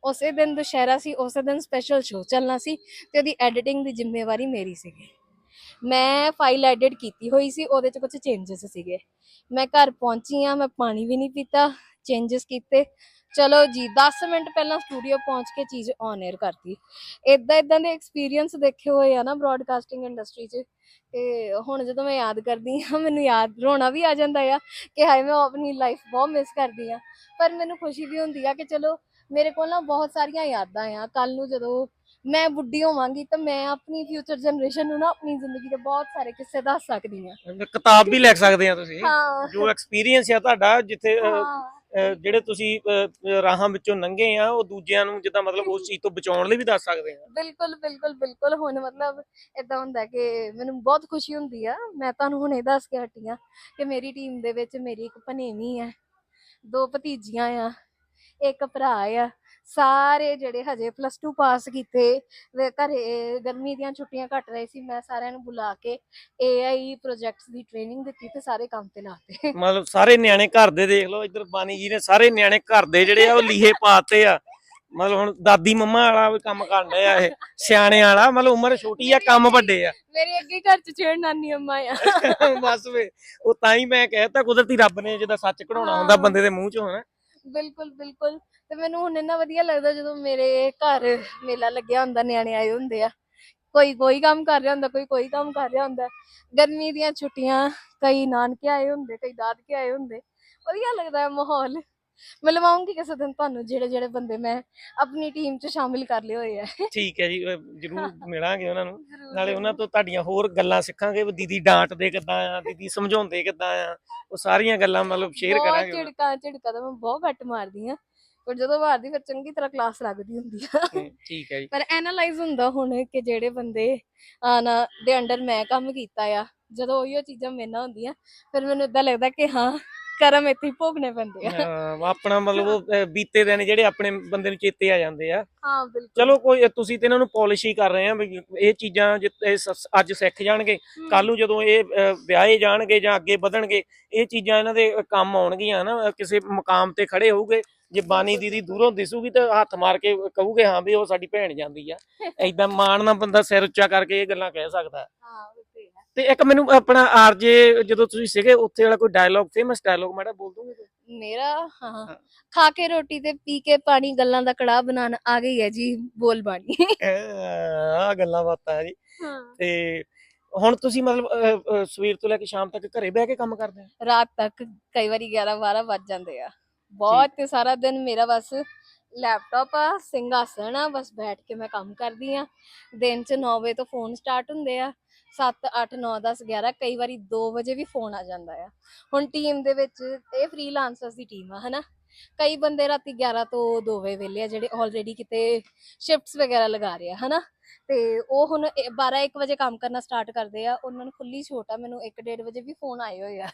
ਉਸੇ ਦਿਨ ਦੁਸ਼ਹਿਰਾ ਸੀ, ਉਸੇ ਦਿਨ ਸਪੈਸ਼ਲ ਸ਼ੋਅ ਚੱਲਣਾ ਸੀ ਤੇ ਉਹਦੀ ਐਡੀਟਿੰਗ ਦੀ ਜ਼ਿੰਮੇਵਾਰੀ ਮੇਰੀ ਸੀਗੀ। ਮੈਂ ਫਾਈਲ ਐਡਿਟ ਕੀਤੀ ਹੋਈ ਸੀ, ਉਹਦੇ 'ਚ ਕੁਝ ਚੇਂਜਸ ਸੀਗੇ। ਮੈਂ ਘਰ ਪਹੁੰਚੀ ਆ ਮੈਂ ਪਾਣੀ ਵੀ ਨਹੀਂ ਪੀਤਾ ਚੇਂਜਸ ਕੀਤੇ। ਚਲੋ ਜੀ 10 ਮਿੰਟ ਪਹਿਲਾਂ ਸਟੂਡੀਓ ਪਹੁੰਚ ਕੇ ਚੀਜ਼ ਔਨ 에ਅਰ ਕਰਤੀ। ਇਦਾਂ ਇਦਾਂ ਦੇ ਐਕਸਪੀਰੀਅੰਸ ਦੇਖੇ ਹੋਏ ਆ ਨਾ ਬ੍ਰੌਡਕਾਸਟਿੰਗ ਇੰਡਸਟਰੀ 'ਚ। ਤੇ ਹੁਣ ਜਦੋਂ ਮੈਂ ਯਾਦ ਕਰਦੀ ਆ ਮੈਨੂੰ ਯਾਦ ਰੋਣਾ ਵੀ ਆ ਜਾਂਦਾ ਆ ਕਿ ਹਾਏ, ਮੈਂ ਆਪਣੀ ਲਾਈਫ ਬਹੁਤ ਮਿਸ ਕਰਦੀ ਆ ਪਰ ਮੈਨੂੰ ਖੁਸ਼ੀ ਵੀ ਹੁੰਦੀ ਆ ਕਿ ਚਲੋ ਮੇਰੇ ਕੋਲ ਨਾ ਬਹੁਤ ਸਾਰੀਆਂ ਯਾਦਾਂ ਆ। ਕੱਲ ਨੂੰ ਜਦੋਂ ਮੈਂ ਬੁੱਢੀ ਹੋਵਾਂਗੀ ਤਾਂ ਮੈਂ ਆਪਣੀ ਫਿਊਚਰ ਜਨਰੇਸ਼ਨ ਨੂੰ ਨਾ ਆਪਣੀ ਜ਼ਿੰਦਗੀ ਦੇ ਬਹੁਤ ਸਾਰੇ ਕਿੱਸੇ ਦੱਸ ਸਕਦੀ ਆ। ਕਿਤਾਬ ਵੀ ਲਿਖ ਸਕਦੇ ਆ ਤੁਸੀਂ। ਹਾਂ। ਜੋ ਐਕਸਪੀਰੀਅੰਸ ਆ ਤੁਹਾਡਾ ਜਿੱਥੇ ਜਿਹੜੇ ਤੁਸੀਂ ਰਾਹਾਂ ਵਿੱਚੋਂ ਲੰਘੇ ਆ ਉਹ ਦੂਜਿਆਂ ਨੂੰ ਜਿੱਦਾਂ ਮਤਲਬ ਉਸ ਚੀਜ਼ ਤੋਂ ਬਚਾਉਣ ਲਈ ਵੀ ਦੱਸ ਸਕਦੇ ਆ। ਬਿਲਕੁਲ ਬਿਲਕੁਲ ਬਿਲਕੁਲ। ਹੁਣ ਮਤਲਬ ਇਦਾਂ ਹੁੰਦਾ ਕਿ ਮੈਨੂੰ ਬਹੁਤ ਖੁਸ਼ੀ ਹੁੰਦੀ ਆ। ਮੈਂ ਤੁਹਾਨੂੰ ਹੁਣੇ ਦੱਸ ਕੇ ਹਟੀ ਆ ਕਿ ਮੇਰੀ ਟੀਮ ਦੇ ਵਿੱਚ ਮੇਰੀ ਇੱਕ ਭਨੇਵੀਂ ਆ। ਦੋ ਭਤੀਜੀਆਂ ਆ। ਇੱਕ ਭਰਾ ਆ। ਸਾਰੇ ਜਿਹੜੇ ਹਜੇ ਪਲੱਸ 2 ਪਾਸ ਕੀਤੇ ਵੇ ਘਰੇ ਗਰਮੀ ਦੀਆਂ ਛੁੱਟੀਆਂ ਘੱਟ ਰਹੀ ਸੀ ਮੈਂ ਸਾਰਿਆਂ ਨੂੰ ਬੁਲਾ ਕੇ AI ਪ੍ਰੋਜੈਕਟਸ ਦੀ ਟ੍ਰੇਨਿੰਗ ਦਿੱਤੀ ਤੇ ਸਾਰੇ ਕੰਮ ਤੇ ਲਾਤੇ ਮਤਲਬ ਸਾਰੇ ਨਿਆਣੇ ਘਰ ਦੇ ਦੇਖ ਲਓ ਇੱਧਰ ਬਾਨੀ ਜੀ ਨੇ ਸਾਰੇ ਨਿਆਣੇ ਘਰ ਦੇ ਜਿਹੜੇ ਆ ਉਹ ਲੀਹੇ ਪਾਤੇ ਆ। ਮਤਲਬ ਹੁਣ ਦਾਦੀ ਮੰਮਾ ਵਾਲਾ ਵੀ ਕੰਮ ਕਰਨ ਡਏ ਆ ਇਹ ਸਿਆਣੇ ਵਾਲਾ ਮਤਲਬ ਉਮਰ ਛੋਟੀ ਆ ਕੰਮ ਵੱਡੇ ਆ। ਮੇਰੇ ਅੱਗੇ ਘਰ ਚ ਛੇੜ ਨਾਨੀ ਅੰਮਾ ਆ। ਬਸ ਵੇ ਉਹ ਤਾਂ ਹੀ ਮੈਂ ਕਹਿਤਾ ਕੁਦਰਤੀ ਰੱਬ ਨੇ ਜਿਹਦਾ ਸੱਚ ਕਢਾਉਣਾ ਹੁੰਦਾ। ਬੰਦੇ ਦੇ ਮੂੰਹ ਚੋਂ ਹਨਾ। ਬਿਲਕੁਲ ਬਿਲਕੁਲ। ਤੇ ਮੈਨੂੰ ਹੁਣ ਇੰਨਾ ਵਧੀਆ ਲੱਗਦਾ ਜਦੋਂ ਮੇਰੇ ਘਰ ਮੇਲਾ ਲੱਗਿਆ ਹੁੰਦਾ, ਨਿਆਣੇ ਆਏ ਹੁੰਦੇ ਆ। ਕੋਈ ਕੋਈ ਕੰਮ ਕਰ ਰਿਹਾ ਹੁੰਦਾ, ਕੋਈ ਕੋਈ ਕੰਮ ਕਰ ਰਿਹਾ ਹੁੰਦਾ। ਗਰਮੀ ਦੀਆਂ ਛੁੱਟੀਆਂ, ਕਈ ਨਾਨਕੇ ਆਏ ਹੁੰਦੇ, ਕਈ ਦਾਦਕੇ ਆਏ ਹੁੰਦੇ। ਵਧੀਆ ਲੱਗਦਾ ਹੈ ਮਾਹੌਲ। ਮੈਂ ਲਵਾਉਂਗੀ ਕਿਸੇ ਦਿਨ ਤੁਹਾਨੂੰ ਜਿਹੜੇ ਜਿਹੜੇ ਬੰਦੇ ਮੈਂ ਆਪਣੀ ਟੀਮ 'ਚ ਸ਼ਾਮਿਲ ਕਰ ਲਏ ਹੋਏ ਆ। ਠੀਕ ਹੈ ਜੀ ਜ਼ਰੂਰ ਮਿਲਾਂਗੇ ਉਹਨਾਂ ਨੂੰ। ਨਾਲੇ ਉਹਨਾਂ। ਤੋਂ ਤੁਹਾਡੀਆਂ ਹੋਰ ਗੱਲਾਂ ਸਿੱਖਾਂਗੇ ਵੀ ਦੀਦੀ ਡਾਂਟਦੇ ਕਿੱਦਾਂ ਆ ਦੀਦੀ ਸਮਝਾਉਂਦੇ ਕਿੱਦਾਂ ਆ ਉਹ ਸਾਰੀਆਂ ਗੱਲਾਂ ਮਤਲਬ ਸ਼ੇਅਰ ਬਹੁਤ ਕਰਾਂਗੇ ਉਹਨਾਂ ਝਿੜਕਾਂ ਝਿੜਕਾਂ ਤਾਂ ਮੈਂ ਬਹੁਤ ਘੱਟ ਮਾਰਦੀ ਆ ਪਰ ਜਦੋਂ ਮਾਰਦੀ ਫਿਰ ਚੰਗੀ ਤਰ੍ਹਾਂ ਕਲਾਸ ਲੱਗਦੀ ਹੁੰਦੀ ਆ। ਨੂੰ। ਠੀਕ ਹੈ ਜੀ। ਪਰ ਐਨਾਲਾਈਜ਼ ਹੁੰਦਾ ਹੁਣ ਕਿ ਜਿਹੜੇ ਬੰਦੇ ਆਨਾ ਦੇ ਅੰਡਰ ਮੈਂ ਕੰਮ ਕੀਤਾ ਆ ਜਦੋਂ ਉਹੀ ਚੀਜ਼ਾਂ ਮੇਰੇ ਨਾਲ ਹੁੰਦੀਆਂ ਫਿਰ ਮੈਨੂੰ ਇਦਾਂ ਲੱਗਦਾ ਕਿ ਹਾਂ ਕਰਮ ਇੱਥੇ ਹੀ ਭੋਗਣੇ ਪੈਂਦੇ ਆ। ਹਾਂ, ਆਪਣਾ ਮਤਲਬ ਉਹ ਅਹ, ਬੀਤੇ ਦਿਨ ਜਿਹੜੇ ਆਪਣੇ ਬੰਦੇ ਨੂੰ ਚੇਤੇ ਆ ਜਾਂਦੇ ਆ। ਹਾਂ ਬਿਲਕੁਲ। ਚਲੋ ਕੋਈ ਤੁਸੀਂ ਤੇ ਇਹਨਾਂ ਨੂੰ ਪਾਲਿਸ਼ ਹੀ ਕਰ ਰਹੇ ਆ ਵੀ ਇਹ ਚੀਜ਼ਾਂ ਜਿ- ਇਹ ਸ- ਅੱਜ ਸਿੱਖ ਜਾਣਗੇ ਹਮ, ਕੱਲ ਨੂੰ ਜਦੋਂ ਇਹ ਅਹ, ਵਿਆਹੇ ਜਾਣਗੇ ਜਾਂ ਅੱਗੇ ਵਧਣਗੇ ਇਹ ਚੀਜ਼ਾਂ ਇਹਨਾਂ ਦੇ ਕੰਮ ਆਉਣਗੀਆਂ ਨਾ ਕਿਸੇ ਮੁਕਾਮ ਤੇ ਖੜੇ ਹੋਊਗੇ ਜੇ ਬਾਨੀ ਦੀਦੀ ਦੂਰੋਂ ਦਿਸੂਗੀ ਤਾਂ ਹੱਥ ਮਾਰ ਕੇ ਕਹੂਗੇ ਹਾਂ ਵੀ ਉਹ ਸਾਡੀ ਭੈਣ ਜਾਂਦੀ ਆ। ਐਦਾਂ ਮਾਣ ਨਾਲ ਬੰਦਾ ਸਿਰ ਉੱਚਾ ਕਰਕੇ ਇਹ ਗੱਲਾਂ ਕਹਿ ਸਕਦਾ। ਹਾਂ ਤੇ ਇੱਕ ਮੈਨੂੰ ਆਪਣਾ ਆਰਜੇ ਜਦੋਂ ਤੁਸੀਂ ਸੀਗੇ ਉੱਥੇ ਵਾਲਾ ਕੋਈ ਡਾਇਲੌਗ ਫੇਮਸ ਡਾਇਲੌਗ ਮਾੜਾ ਬੋਲ ਦੋਗੇ ਮੇਰਾ? ਹਾਂ। ਖਾ ਕੇ ਰੋਟੀ ਤੇ ਪੀ ਕੇ ਪਾਣੀ ਗੱਲਾਂ ਦਾ ਕੜਾਹ ਬਣਾਉਣ ਆ ਗਈ ਹੈ ਜੀ ਬੋਲ ਬਾਣੀ। ਆ ਗੱਲਾਂ ਬਾਤਾਂ ਹੈ। ਜੀ ਤੇ ਹੁਣ ਤੁਸੀਂ ਮਤਲਬ ਸਵੇਰ ਤੋਂ ਲੈ ਕੇ ਸ਼ਾਮ ਤੱਕ ਘਰੇ ਬਹਿ ਕੇ ਕੰਮ ਕਰਦੇ ਹੋ? ਰਾਤ ਤੱਕ ਕਈ ਵਾਰੀ 11 12 ਵੱਜ ਜਾਂਦੇ ਆ। ਬਹੁਤ ਤੇ ਸਾਰਾ ਦਿਨ ਮੇਰਾ ਬਸ ਲੈਪਟਾਪ ਆ ਸਿੰਘਾਸਣ ਆ ਬਸ ਬੈਠ ਕੇ ਮੈਂ ਕੰਮ ਕਰਦੀ ਆ। ਦਿਨ ਚ 9 ਵਜੇ ਤੋਂ ਫੋਨ ਸਟਾਰਟ ਹੁੰਦੇ ਆ। 7 8 9 10 11 ਕਈ ਵਾਰੀ 2 ਵਜੇ ਵੀ ਫੋਨ ਆ ਜਾਂਦਾ ਆ। ਹੁਣ ਟੀਮ ਦੇ ਵਿੱਚ ਇਹ ਫ੍ਰੀਲਾਂਸਰਸ ਦੀ ਟੀਮ ਆ ਹਨਾ? ਕਈ ਬੰਦੇ ਰਾਤੀ 11 ਤੋਂ 2 ਵਜੇ ਵੇਲੇ ਆ ਜਿਹੜੇ ਆਲਰੇਡੀ ਕਿਤੇ ਸ਼ਿਫਟਸ ਵਗੈਰਾ ਲਗਾ ਰਹੇ ਆ ਹਨਾ? ਤੇ ਉਹ ਹੁਣ 12 1 ਵਜੇ ਕੰਮ ਕਰਨਾ ਸਟਾਰਟ ਕਰਦੇ ਆ ਉਹਨਾਂ ਨੂੰ ਖੁੱਲੀ ਛੋਟ ਆ ਮੈਨੂੰ 1 1.5 ਵਜੇ ਵੀ ਫੋਨ ਆਏ ਹੋਏ ਆ।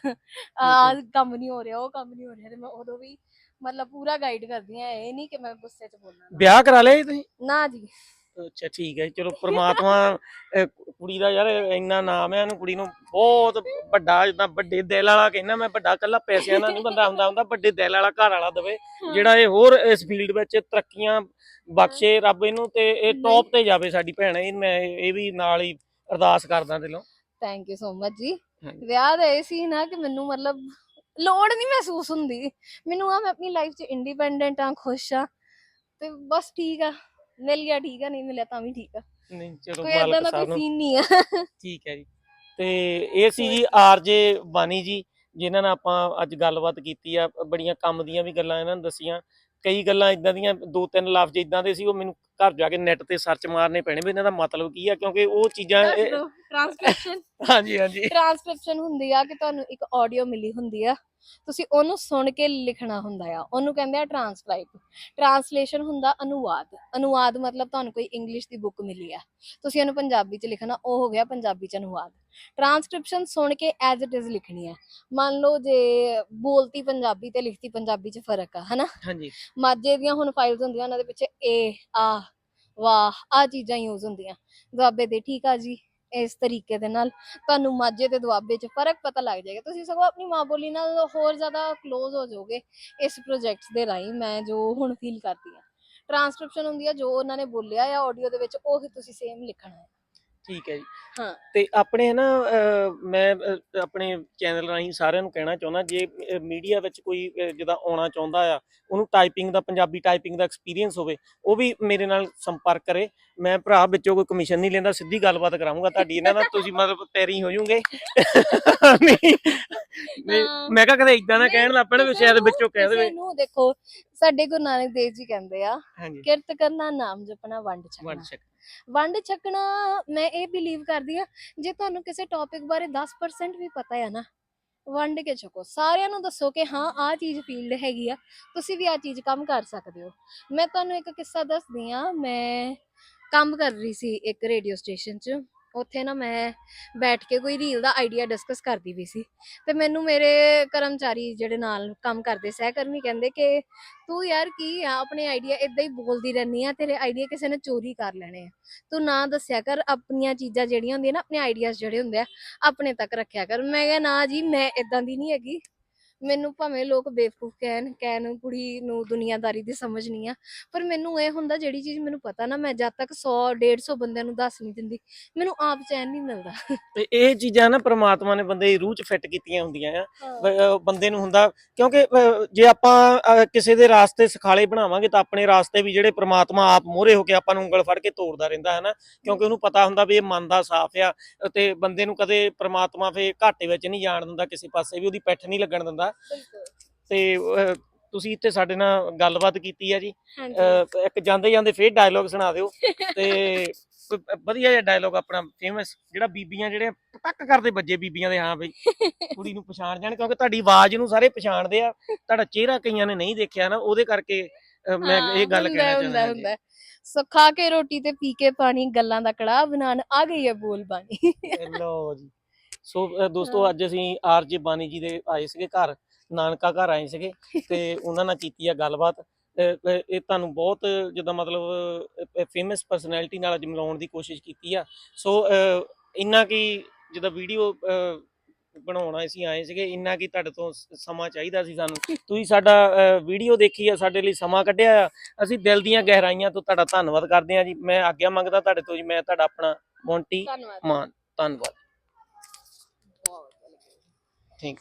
ਆ ਕੰਮ ਨਹੀਂ ਹੋ ਰਿਹਾ ਉਹ ਕੰਮ ਨਹੀਂ ਹੋ ਰਿਹਾ ਤੇ ਮੈਂ ਉਦੋਂ ਵੀ ਮਤਲਬ ਪੂਰਾ ਗਾਈਡ ਕਰਦੀ ਆ ਇਹ ਨਹੀਂ ਕਿ ਮੈਂ ਗੁੱਸੇ 'ਚ ਬੋਲਣਾ। ਵਿਆਹ ਕਰਾ ਲਿਆ ਜੀ ਤੁਸੀਂ? ਨਾ ਜੀ। ਅੱਛਾ ਠੀਕ ਹੈ ਚਲੋ ਪ੍ਰਮਾਤਮਾ ਅਹ, ਕੁੜੀ ਦਾ ਯਾਰ ਇੰਨਾ ਨਾਮ ਹੈ ਇਹਨੂੰ ਕੁੜੀ ਨੂੰ ਬਹੁਤ ਵੱਡਾ ਜਿੱਦਾਂ ਵੱਡੇ ਦਿਲ ਵਾਲਾ ਕਹਿੰਦਾ ਮੈਂ ਵੱਡਾ ਕੱਲਾ ਪੈਸਿਆਂ ਦਾ ਨਹੀਂ ਬੰਦਾ ਹੁੰਦਾ ਹੁੰਦਾ ਵੱਡੇ ਦਿਲ ਵਾਲਾ ਘਰ ਵਾਲਾ ਦਵੇ ਜਿਹੜਾ ਇਹ ਹੋਰ ਇਸ ਫੀਲਡ ਵਿੱਚ ਤਰੱਕੀਆਂ ਬਖਸ਼ੇ ਰੱਬ ਇਹਨੂੰ ਤੇ ਇਹ। ਟੌਪ ਤੇ ਜਾਵੇ ਸਾਡੀ ਭੈਣ ਇਹ ਮੈਂ ਇਹ ਵੀ ਨਾਲ ਹੀ ਅਰਦਾਸ ਕਰਦਾ ਦਿਲੋਂ। ਥੈਂਕ ਯੂ ਸੋ ਮਚ ਜੀ। ਹਾਂਜੀ। ਵਿਆਹ ਦਾ ਇਹ ਸੀ ਨਾ ਕਿ ਮੈਨੂੰ ਮਤਲਬ ਲੋੜ ਨਹੀਂ ਮਹਿਸੂਸ ਹੁੰਦੀ। ਮੈਨੂੰ ਆ ਮੈਂ ਆਪਣੀ ਲਾਈਫ 'ਚ ਇੰਡੀਪੈਂਡੈਂਟ ਆ ਖੁਸ਼ ਆ ਤੇ ਬਸ ਠੀਕ ਆ। ਮਿਲ ਗਿਆ ਠੀਕ ਆ ਨਹੀਂ ਮਿਲਿਆ ਤਾਂ ਵੀ ਠੀਕ ਆ। ਨਹੀਂ ਚਲੋ ਕੋਈ ਮਾਲਕ ਦਾ ਸਾਹਿਬ ਕੋਈ ਨੂੰ ਸੀਨ ਨਹੀਂ ਆ। ਠੀਕ ਹੈ ਜੀ। ਤੇ ਇਹ ਸੀ ਜੀ ਆਰਜੇ ਬਾਨੀ ਜੀ ਜਿਨ੍ਹਾਂ ਨਾਲ ਆਪਾਂ ਅੱਜ ਗੱਲਬਾਤ ਕੀਤੀ ਆ ਬੜੀਆਂ ਕੰਮ ਦੀਆਂ ਵੀ ਗੱਲਾਂ ਇਹਨਾਂ ਨੇ ਦੱਸੀਆਂ। ਕਈ ਗੱਲਾਂ ਇਦਾਂ ਦੀਆਂ ਦੋ ਤਿੰਨ ਲਫ਼ਜ਼ ਇਦਾਂ ਦੇ ਸੀ ਉਹ ਮੈਨੂੰ ਘਰ ਜਾ ਕੇ ਨੈਟ ਤੇ ਸਰਚ ਮਾਰਨੇ ਪੈਣੇ ਵੀ ਇਹਨਾਂ ਦਾ ਮਤਲਬ ਕੀ ਆ ਕਿਉਂਕਿ ਉਹ ਚੀਜ਼ਾਂ ਟ੍ਰਾਂਸਕ੍ਰਿਪਸ਼ਨ ਹਾਂਜੀ ਹਾਂਜੀ। ਟ੍ਰਾਂਸਕ੍ਰਿਪਸ਼ਨ ਹੁੰਦੀ ਆ ਕਿ ਤੁਹਾਨੂੰ ਇੱਕ ਆਡੀਓ ਮਿਲੀ ਹੁੰਦੀ ਆ। ਤੁਸੀਂ ਉਹਨੂੰ ਸੁਣ ਕੇ ਲਿਖਣਾ ਹੁੰਦਾ ਆ। ਉਹਨੂੰ ਕਹਿੰਦੇ ਆ ਟ੍ਰਾਂਸਕ੍ਰਾਈਬ ਟ੍ਰਾਂਸਲੇਸ਼ਨ ਹੁੰਦਾ ਅਨੁਵਾਦ। ਅਨੁਵਾਦ ਮਤਲਬ ਤੁਹਾਨੂੰ ਕੋਈ ਇੰਗਲਿਸ਼ ਦੀ ਬੁੱਕ ਮਿਲੀ ਆ। ਤੁਸੀਂ ਉਹਨੂੰ ਪੰਜਾਬੀ ਚ ਲਿਖਣਾ ਉਹ ਹੋ ਗਿਆ ਪੰਜਾਬੀ ਚ ਅਨੁਵਾਦ। ਟ੍ਰਾਂਸਕ੍ਰਿਪਸ਼ਨ ਸੁਣ ਕੇ ਐਜ਼ ਇਟ ਇਜ਼ ਲਿਖਣੀ ਆ ਮੰਨ ਲਓ ਜੇ ਬੋਲਤੀ ਪੰਜਾਬੀ ਤੇ ਲਿਖਤੀ ਪੰਜਾਬੀ ਚ ਫ਼ਰਕ ਆ ਹਨਾ? ਹਾਂਜੀ। ਮਾਝੇ ਦੀਆਂ ਹੁਣ ਫਾਈਲਸ ਹੁੰਦੀਆਂ ਉਹਨਾਂ ਦੇ ਪਿੱਛੇ ਏ ਆ ਵਾਹ ਆ ਚੀਜ਼ਾਂ ਯੂਜ਼ ਹੁੰਦੀਆਂ। ਦੁਆਬੇ ਦੇ ਠੀਕ ਆ ਜੀ ਇਸ ਤਰੀਕੇ ਦੇ ਨਾਲ। ਤੁਹਾਨੂੰ ਮਾਝੇ ਤੇ ਦੁਆਬੇ 'ਚ ਫ਼ਰਕ ਪਤਾ ਲੱਗ ਜਾਏਗਾ। ਤੁਸੀਂ ਸਗੋਂ ਆਪਣੀ ਮਾਂ ਬੋਲੀ ਨਾਲ ਹੋਰ ਜ਼ਿਆਦਾ ক্লোਜ਼ ਹੋ ਜਾਓਗੇ ਇਸ ਪ੍ਰੋਜੈਕਟਸ ਦੇ ਰਾਹੀਂ ਮੈਂ ਜੋ ਹੁਣ ਫੀਲ ਕਰਦੀ ਆ ਟ੍ਰਾਂਸਕ੍ਰਿਪਸ਼ਨ ਹੁੰਦੀ ਆ ਜੋ ਉਹਨਾਂ ਨੇ ਬੋਲਿਆ ਆ ਆਡੀਓ ਦੇ ਵਿੱਚ ਉਹ ਹੀ ਤੁਸੀਂ ਸੇਮ ਲਿਖਣਾ ਹੈ। ਠੀਕ ਹੈ ਜੀ। ਹਾਂ। ਤੇ ਆਪਣੇ ਨਾ ਮੈਂ ਆਪਣੇ ਚੈਨਲ ਰਾਹੀਂ ਸਾਰਿਆਂ ਨੂੰ ਕਹਿਣਾ ਚਾਹੁੰਦਾ ਜੇ ਮੀਡੀਆ ਵਿੱਚ ਕੋਈ ਅਹ, ਜਿੱਦਾਂ ਆਉਣਾ ਚਾਹੁੰਦਾ ਆ ਉਹਨੂੰ ਟਾਈਪਿੰਗ ਦਾ ਪੰਜਾਬੀ ਟਾਈਪਿੰਗ ਦਾ ਐਕਸਪੀਰੀਅੰਸ ਹੋਵੇ ਉਹ ਵੀ ਮੇਰੇ ਨਾਲ ਸੰਪਰਕ ਕਰੇ। ਮੈਂ ਭਰਾ ਵਿੱਚੋਂ ਕੋਈ ਕਮਿਸ਼ਨ ਨਹੀਂ ਲੈਂਦਾ ਸਿੱਧੀ ਗੱਲਬਾਤ ਕਰਾਉਂਗਾ ਤੁਹਾਡੀ। ਇਹਨਾਂ ਨਾਲ ਤੁਸੀਂ ਮਤਲਬ ਪੈਰੀ ਹੋ ਜਾਓਗੇ। ਮੈਂ ਕਿਹਾ ਕਦੇ ਇਦਾਂ ਨਾ ਕਹਿਣ ਲੱਗ ਪੈਣ ਵੀ ਸ਼ਾਇਦ ਵਿੱਚੋਂ ਕਹਿ ਦੇਵੇ। ਨੂੰ ਦੇਖੋ ਸਾਡੇ ਗੁਰੂ ਨਾਨਕ ਦੇਵ ਜੀ ਕਹਿੰਦੇ ਆ ਕਿਰਤ ਕਰਨਾ ਨਾਮ ਜਪਣਾ ਵੰਡ ਛਕਣਾ। ਵੰਡ ਛਕਣਾ ਮੈਂ ਇਹ ਬਿਲੀਵ ਕਰਦੀ ਆ ਜੇ ਤੁਹਾਨੂੰ ਕਿਸੇ ਟੌਪਿਕ ਬਾਰੇ 10% ਵੀ ਪਤਾ ਹੈ ਨਾ, ਵੰਡ ਕੇ ਛਕੋ। ਸਾਰਿਆਂ ਨੂੰ ਦੱਸੋ ਕਿ ਹਾਂ, ਆਹ ਚੀਜ਼ ਫੀਲਡ ਹੈਗੀ ਆ, ਤੁਸੀਂ ਵੀ ਆਹ ਚੀਜ਼ ਕੰਮ ਕਰ ਸਕਦੇ ਹੋ। ਮੈਂ ਤੁਹਾਨੂੰ ਇੱਕ ਕਿੱਸਾ ਦੱਸਦੀ ਆ ਮੈਂ ਕੰਮ ਕਰ ਰਹੀ ਸੀ ਇੱਕ ਰੇਡੀਓ ਸਟੇਸ਼ਨ 'ਚ। ਉੱਥੇ ਨਾ ਮੈਂ ਬੈਠ ਕੇ ਕੋਈ ਰੀਲ ਦਾ ਆਈਡੀਆ ਡਿਸਕਸ ਕਰਦੀ ਵੀ ਸੀ। ਤੇ ਮੈਨੂੰ ਮੇਰੇ ਕਰਮਚਾਰੀ ਜਿਹੜੇ ਨਾਲ ਕੰਮ ਕਰਦੇ ਸਹਿਕਰਮੀ ਕਹਿੰਦੇ ਕਿ ਤੂੰ ਯਾਰ ਕੀ ਆ, ਆਪਣੇ ਆਈਡੀਆ ਇਦਾਂ ਹੀ ਬੋਲਦੀ ਰਹਿੰਦੀ ਆ, ਤੇਰੇ ਆਈਡੀਆ ਕਿਸੇ ਨੇ ਚੋਰੀ ਕਰ ਲੈਣੇ ਆ। ਤੂੰ ਨਾ ਦੱਸਿਆ ਕਰ ਆਪਣੀਆਂ ਚੀਜ਼ਾਂ ਜਿਹੜੀਆਂ ਹੁੰਦੀਆਂ ਨਾ, ਆਪਣੇ ਆਈਡੀਆਜ਼ ਜਿਹੜੇ ਹੁੰਦੇ ਆ, ਆਪਣੇ ਤੱਕ ਰੱਖਿਆ ਕਰ। ਮੈਂ ਕਿਹਾ, ਨਾ ਜੀ, ਮੈਂ ਇਦਾਂ ਦੀ ਨਹੀਂ ਹੈਗੀ। ਮੈਨੂੰ ਭਾਵੇਂ ਲੋਕ ਬੇਵਕੂਫ ਕਹਿਣ ਕਹਿਣ ਕੁੜੀ ਨੂੰ ਦੁਨੀਆਦਾਰੀ ਦੀ ਸਮਝ ਨਹੀਂ ਆ ਪਰ ਮੈਨੂੰ ਇਹ ਹੁੰਦਾ ਜਿਹੜੀ ਚੀਜ਼ ਮੈਨੂੰ ਪਤਾ ਨਾ ਮੈਂ ਜਦ ਤੱਕ 100 150 ਬੰਦਿਆਂ ਨੂੰ ਦੱਸ ਨਹੀਂ ਦਿੰਦੀ ਮੈਨੂੰ ਆਪ ਚੈਨ ਨਹੀਂ ਮਿਲਦਾ। ਤੇ ਇਹ ਚੀਜ਼ਾਂ ਨਾ ਪ੍ਰਮਾਤਮਾ ਨੇ ਬੰਦੇ ਦੀ ਰੂਹ 'ਚ ਫਿੱਟ ਕੀਤੀਆਂ ਹੁੰਦੀਆਂ ਆ। ਅਹ ਬੰਦੇ ਨੂੰ ਹੁੰਦਾ ਕਿਉਂਕਿ ਅਹ, ਜੇ ਆਪਾਂ ਅਹ, ਕਿਸੇ ਦੇ ਰਾਸਤੇ ਸਖਾਲੇ ਬਣਾਵਾਂਗੇ ਤਾਂ ਆਪਣੇ ਰਾਸਤੇ ਵੀ ਜਿਹੜੇ ਪ੍ਰਮਾਤਮਾ ਆਪ ਮੋਹਰੇ ਹੋ ਕੇ ਆਪਾਂ ਨੂੰ ਉਂਗਲ ਫੜ ਕੇ ਤੋੜਦਾ ਰਹਿੰਦਾ ਹੈ ਨਾ। ਕਿਉਂਕਿ ਉਹਨੂੰ ਪਤਾ ਹੁੰਦਾ ਵੀ ਇਹ ਮਨ ਦਾ ਸਾਫ਼ ਆ ਤੇ ਬੰਦੇ ਨੂੰ ਕਦੇ ਪ੍ਰਮਾਤਮਾ ਫੇ ਘਾਟੇ ਵਿੱਚ ਨਹੀਂ ਜਾਣ ਦਿੰਦਾ ਕਿਸੇ ਪਾਸੇ ਵੀ ਉਹਦੀ ਪਿੱਠ ਨਹੀਂ ਲੱਗਣ ਦਿੰਦਾ। ਬਿਲਕੁਲ। ਤੇ ਅਹ, ਤੁਸੀਂ ਇੱਥੇ ਸਾਡੇ ਨਾਲ ਗੱਲਬਾਤ ਕੀਤੀ ਆ ਜੀ। ਅਹ, ਇੱਕ ਜਾਂਦੇ ਜਾਂਦੇ ਫੇਰ ਡਾਇਲੋਗ ਸੁਣਾ ਦਿਓ। ਤੇ ਕੋਈ ਵਧੀਆ ਜਿਹਾ ਡਾਇਲੋਗ ਆਪਣਾ ਫੇਮਸ ਜਿਹੜਾ ਬੀਬੀਆਂ ਜਿਹੜੇ ਟੱਕ ਕਰਦੇ ਵੱਜੇ ਬੀਬੀਆਂ ਦੇ ਹਾਂ ਬਈ। ਕੁੜੀ ਨੂੰ ਪਛਾਣ ਜਾਣ ਕਿਉਂਕਿ ਤੁਹਾਡੀ ਆਵਾਜ਼ ਨੂੰ ਸਾਰੇ ਪਛਾਣਦੇ ਆ। ਤੁਹਾਡਾ ਚਿਹਰਾ ਕਈਆਂ ਨੇ ਨਹੀਂ ਦੇਖਿਆ ਨਾ ਉਹਦੇ ਕਰਕੇ ਅਹ, ਮੈਂ ਇਹ ਗੱਲ ਕਹਿਣਾ ਹੁੰਦਾ ਚਾਹੁੰਦਾ ਹੁੰਦਾ ਸੋ ਖਾ ਕੇ ਰੋਟੀ ਤੇ ਪੀ ਕੇ ਪਾਣੀ ਗੱਲਾਂ ਦਾ ਕੜਾਹ ਬਣਾਉਣ ਆ ਗਈ ਹੈ ਬੋਲ ਬਾਣੀ ਲਓ ਜੀ। ਸੋ ਦੋਸਤੋ। ਅੱਜ ਅਸੀਂ ਆਰਜੇ ਬਾਨੀ ਜੀ ਦੇ ਆਏ ਸੀਗੇ ਘਰ ਨਾਨਕਾ ਘਰ ਆਏ ਸੀਗੇ ਤੇ ਉਹਨਾਂ ਨਾਲ ਕੀਤੀ ਆ ਗੱਲਬਾਤ। ਇਹ ਤੁਹਾਨੂੰ ਬਹੁਤ ਜਿੱਦਾਂ ਮਤਲਬ ਫੇਮਸ ਪਰਸਨੈਲਿਟੀ ਨਾਲ ਅੱਜ ਮਿਲਾਉਣ ਦੀ ਕੋਸ਼ਿਸ਼ ਕੀਤੀ ਆ। ਸੋ ਇੰਨਾ ਕੀ ਜਿੱਦਾਂ ਵੀਡੀਓ ਬਣਾਉਣਾ ਅਸੀਂ ਆਏ ਸੀਗੇ ਇੰਨਾ ਕੀ ਤੁਹਾਡੇ ਤੋਂ ਸਮਾਂ ਚਾਹੀਦਾ ਸੀ ਸਾਨੂੰ? ਤੁਸੀਂ ਸਾਡਾ ਵੀਡੀਓ ਦੇਖੀ ਆ ਸਾਡੇ ਲਈ ਸਮਾਂ ਕੱਢਿਆ ਆ। ਅਸੀਂ ਦਿਲ ਦੀਆਂ ਗਹਿਰਾਈਆਂ ਤੋਂ ਤੁਹਾਡਾ ਧੰਨਵਾਦ ਕਰਦੇ ਹਾਂ ਜੀ। ਮੈਂ ਆਗਿਆ ਮੰਗਦਾ ਤੁਹਾਡੇ ਤੋਂ ਜੀ ਮੈਂ ਤੁਹਾਡਾ ਆਪਣਾ ਮੌਂਟੀ ਮਾਨ। ਧੰਨਵਾਦ।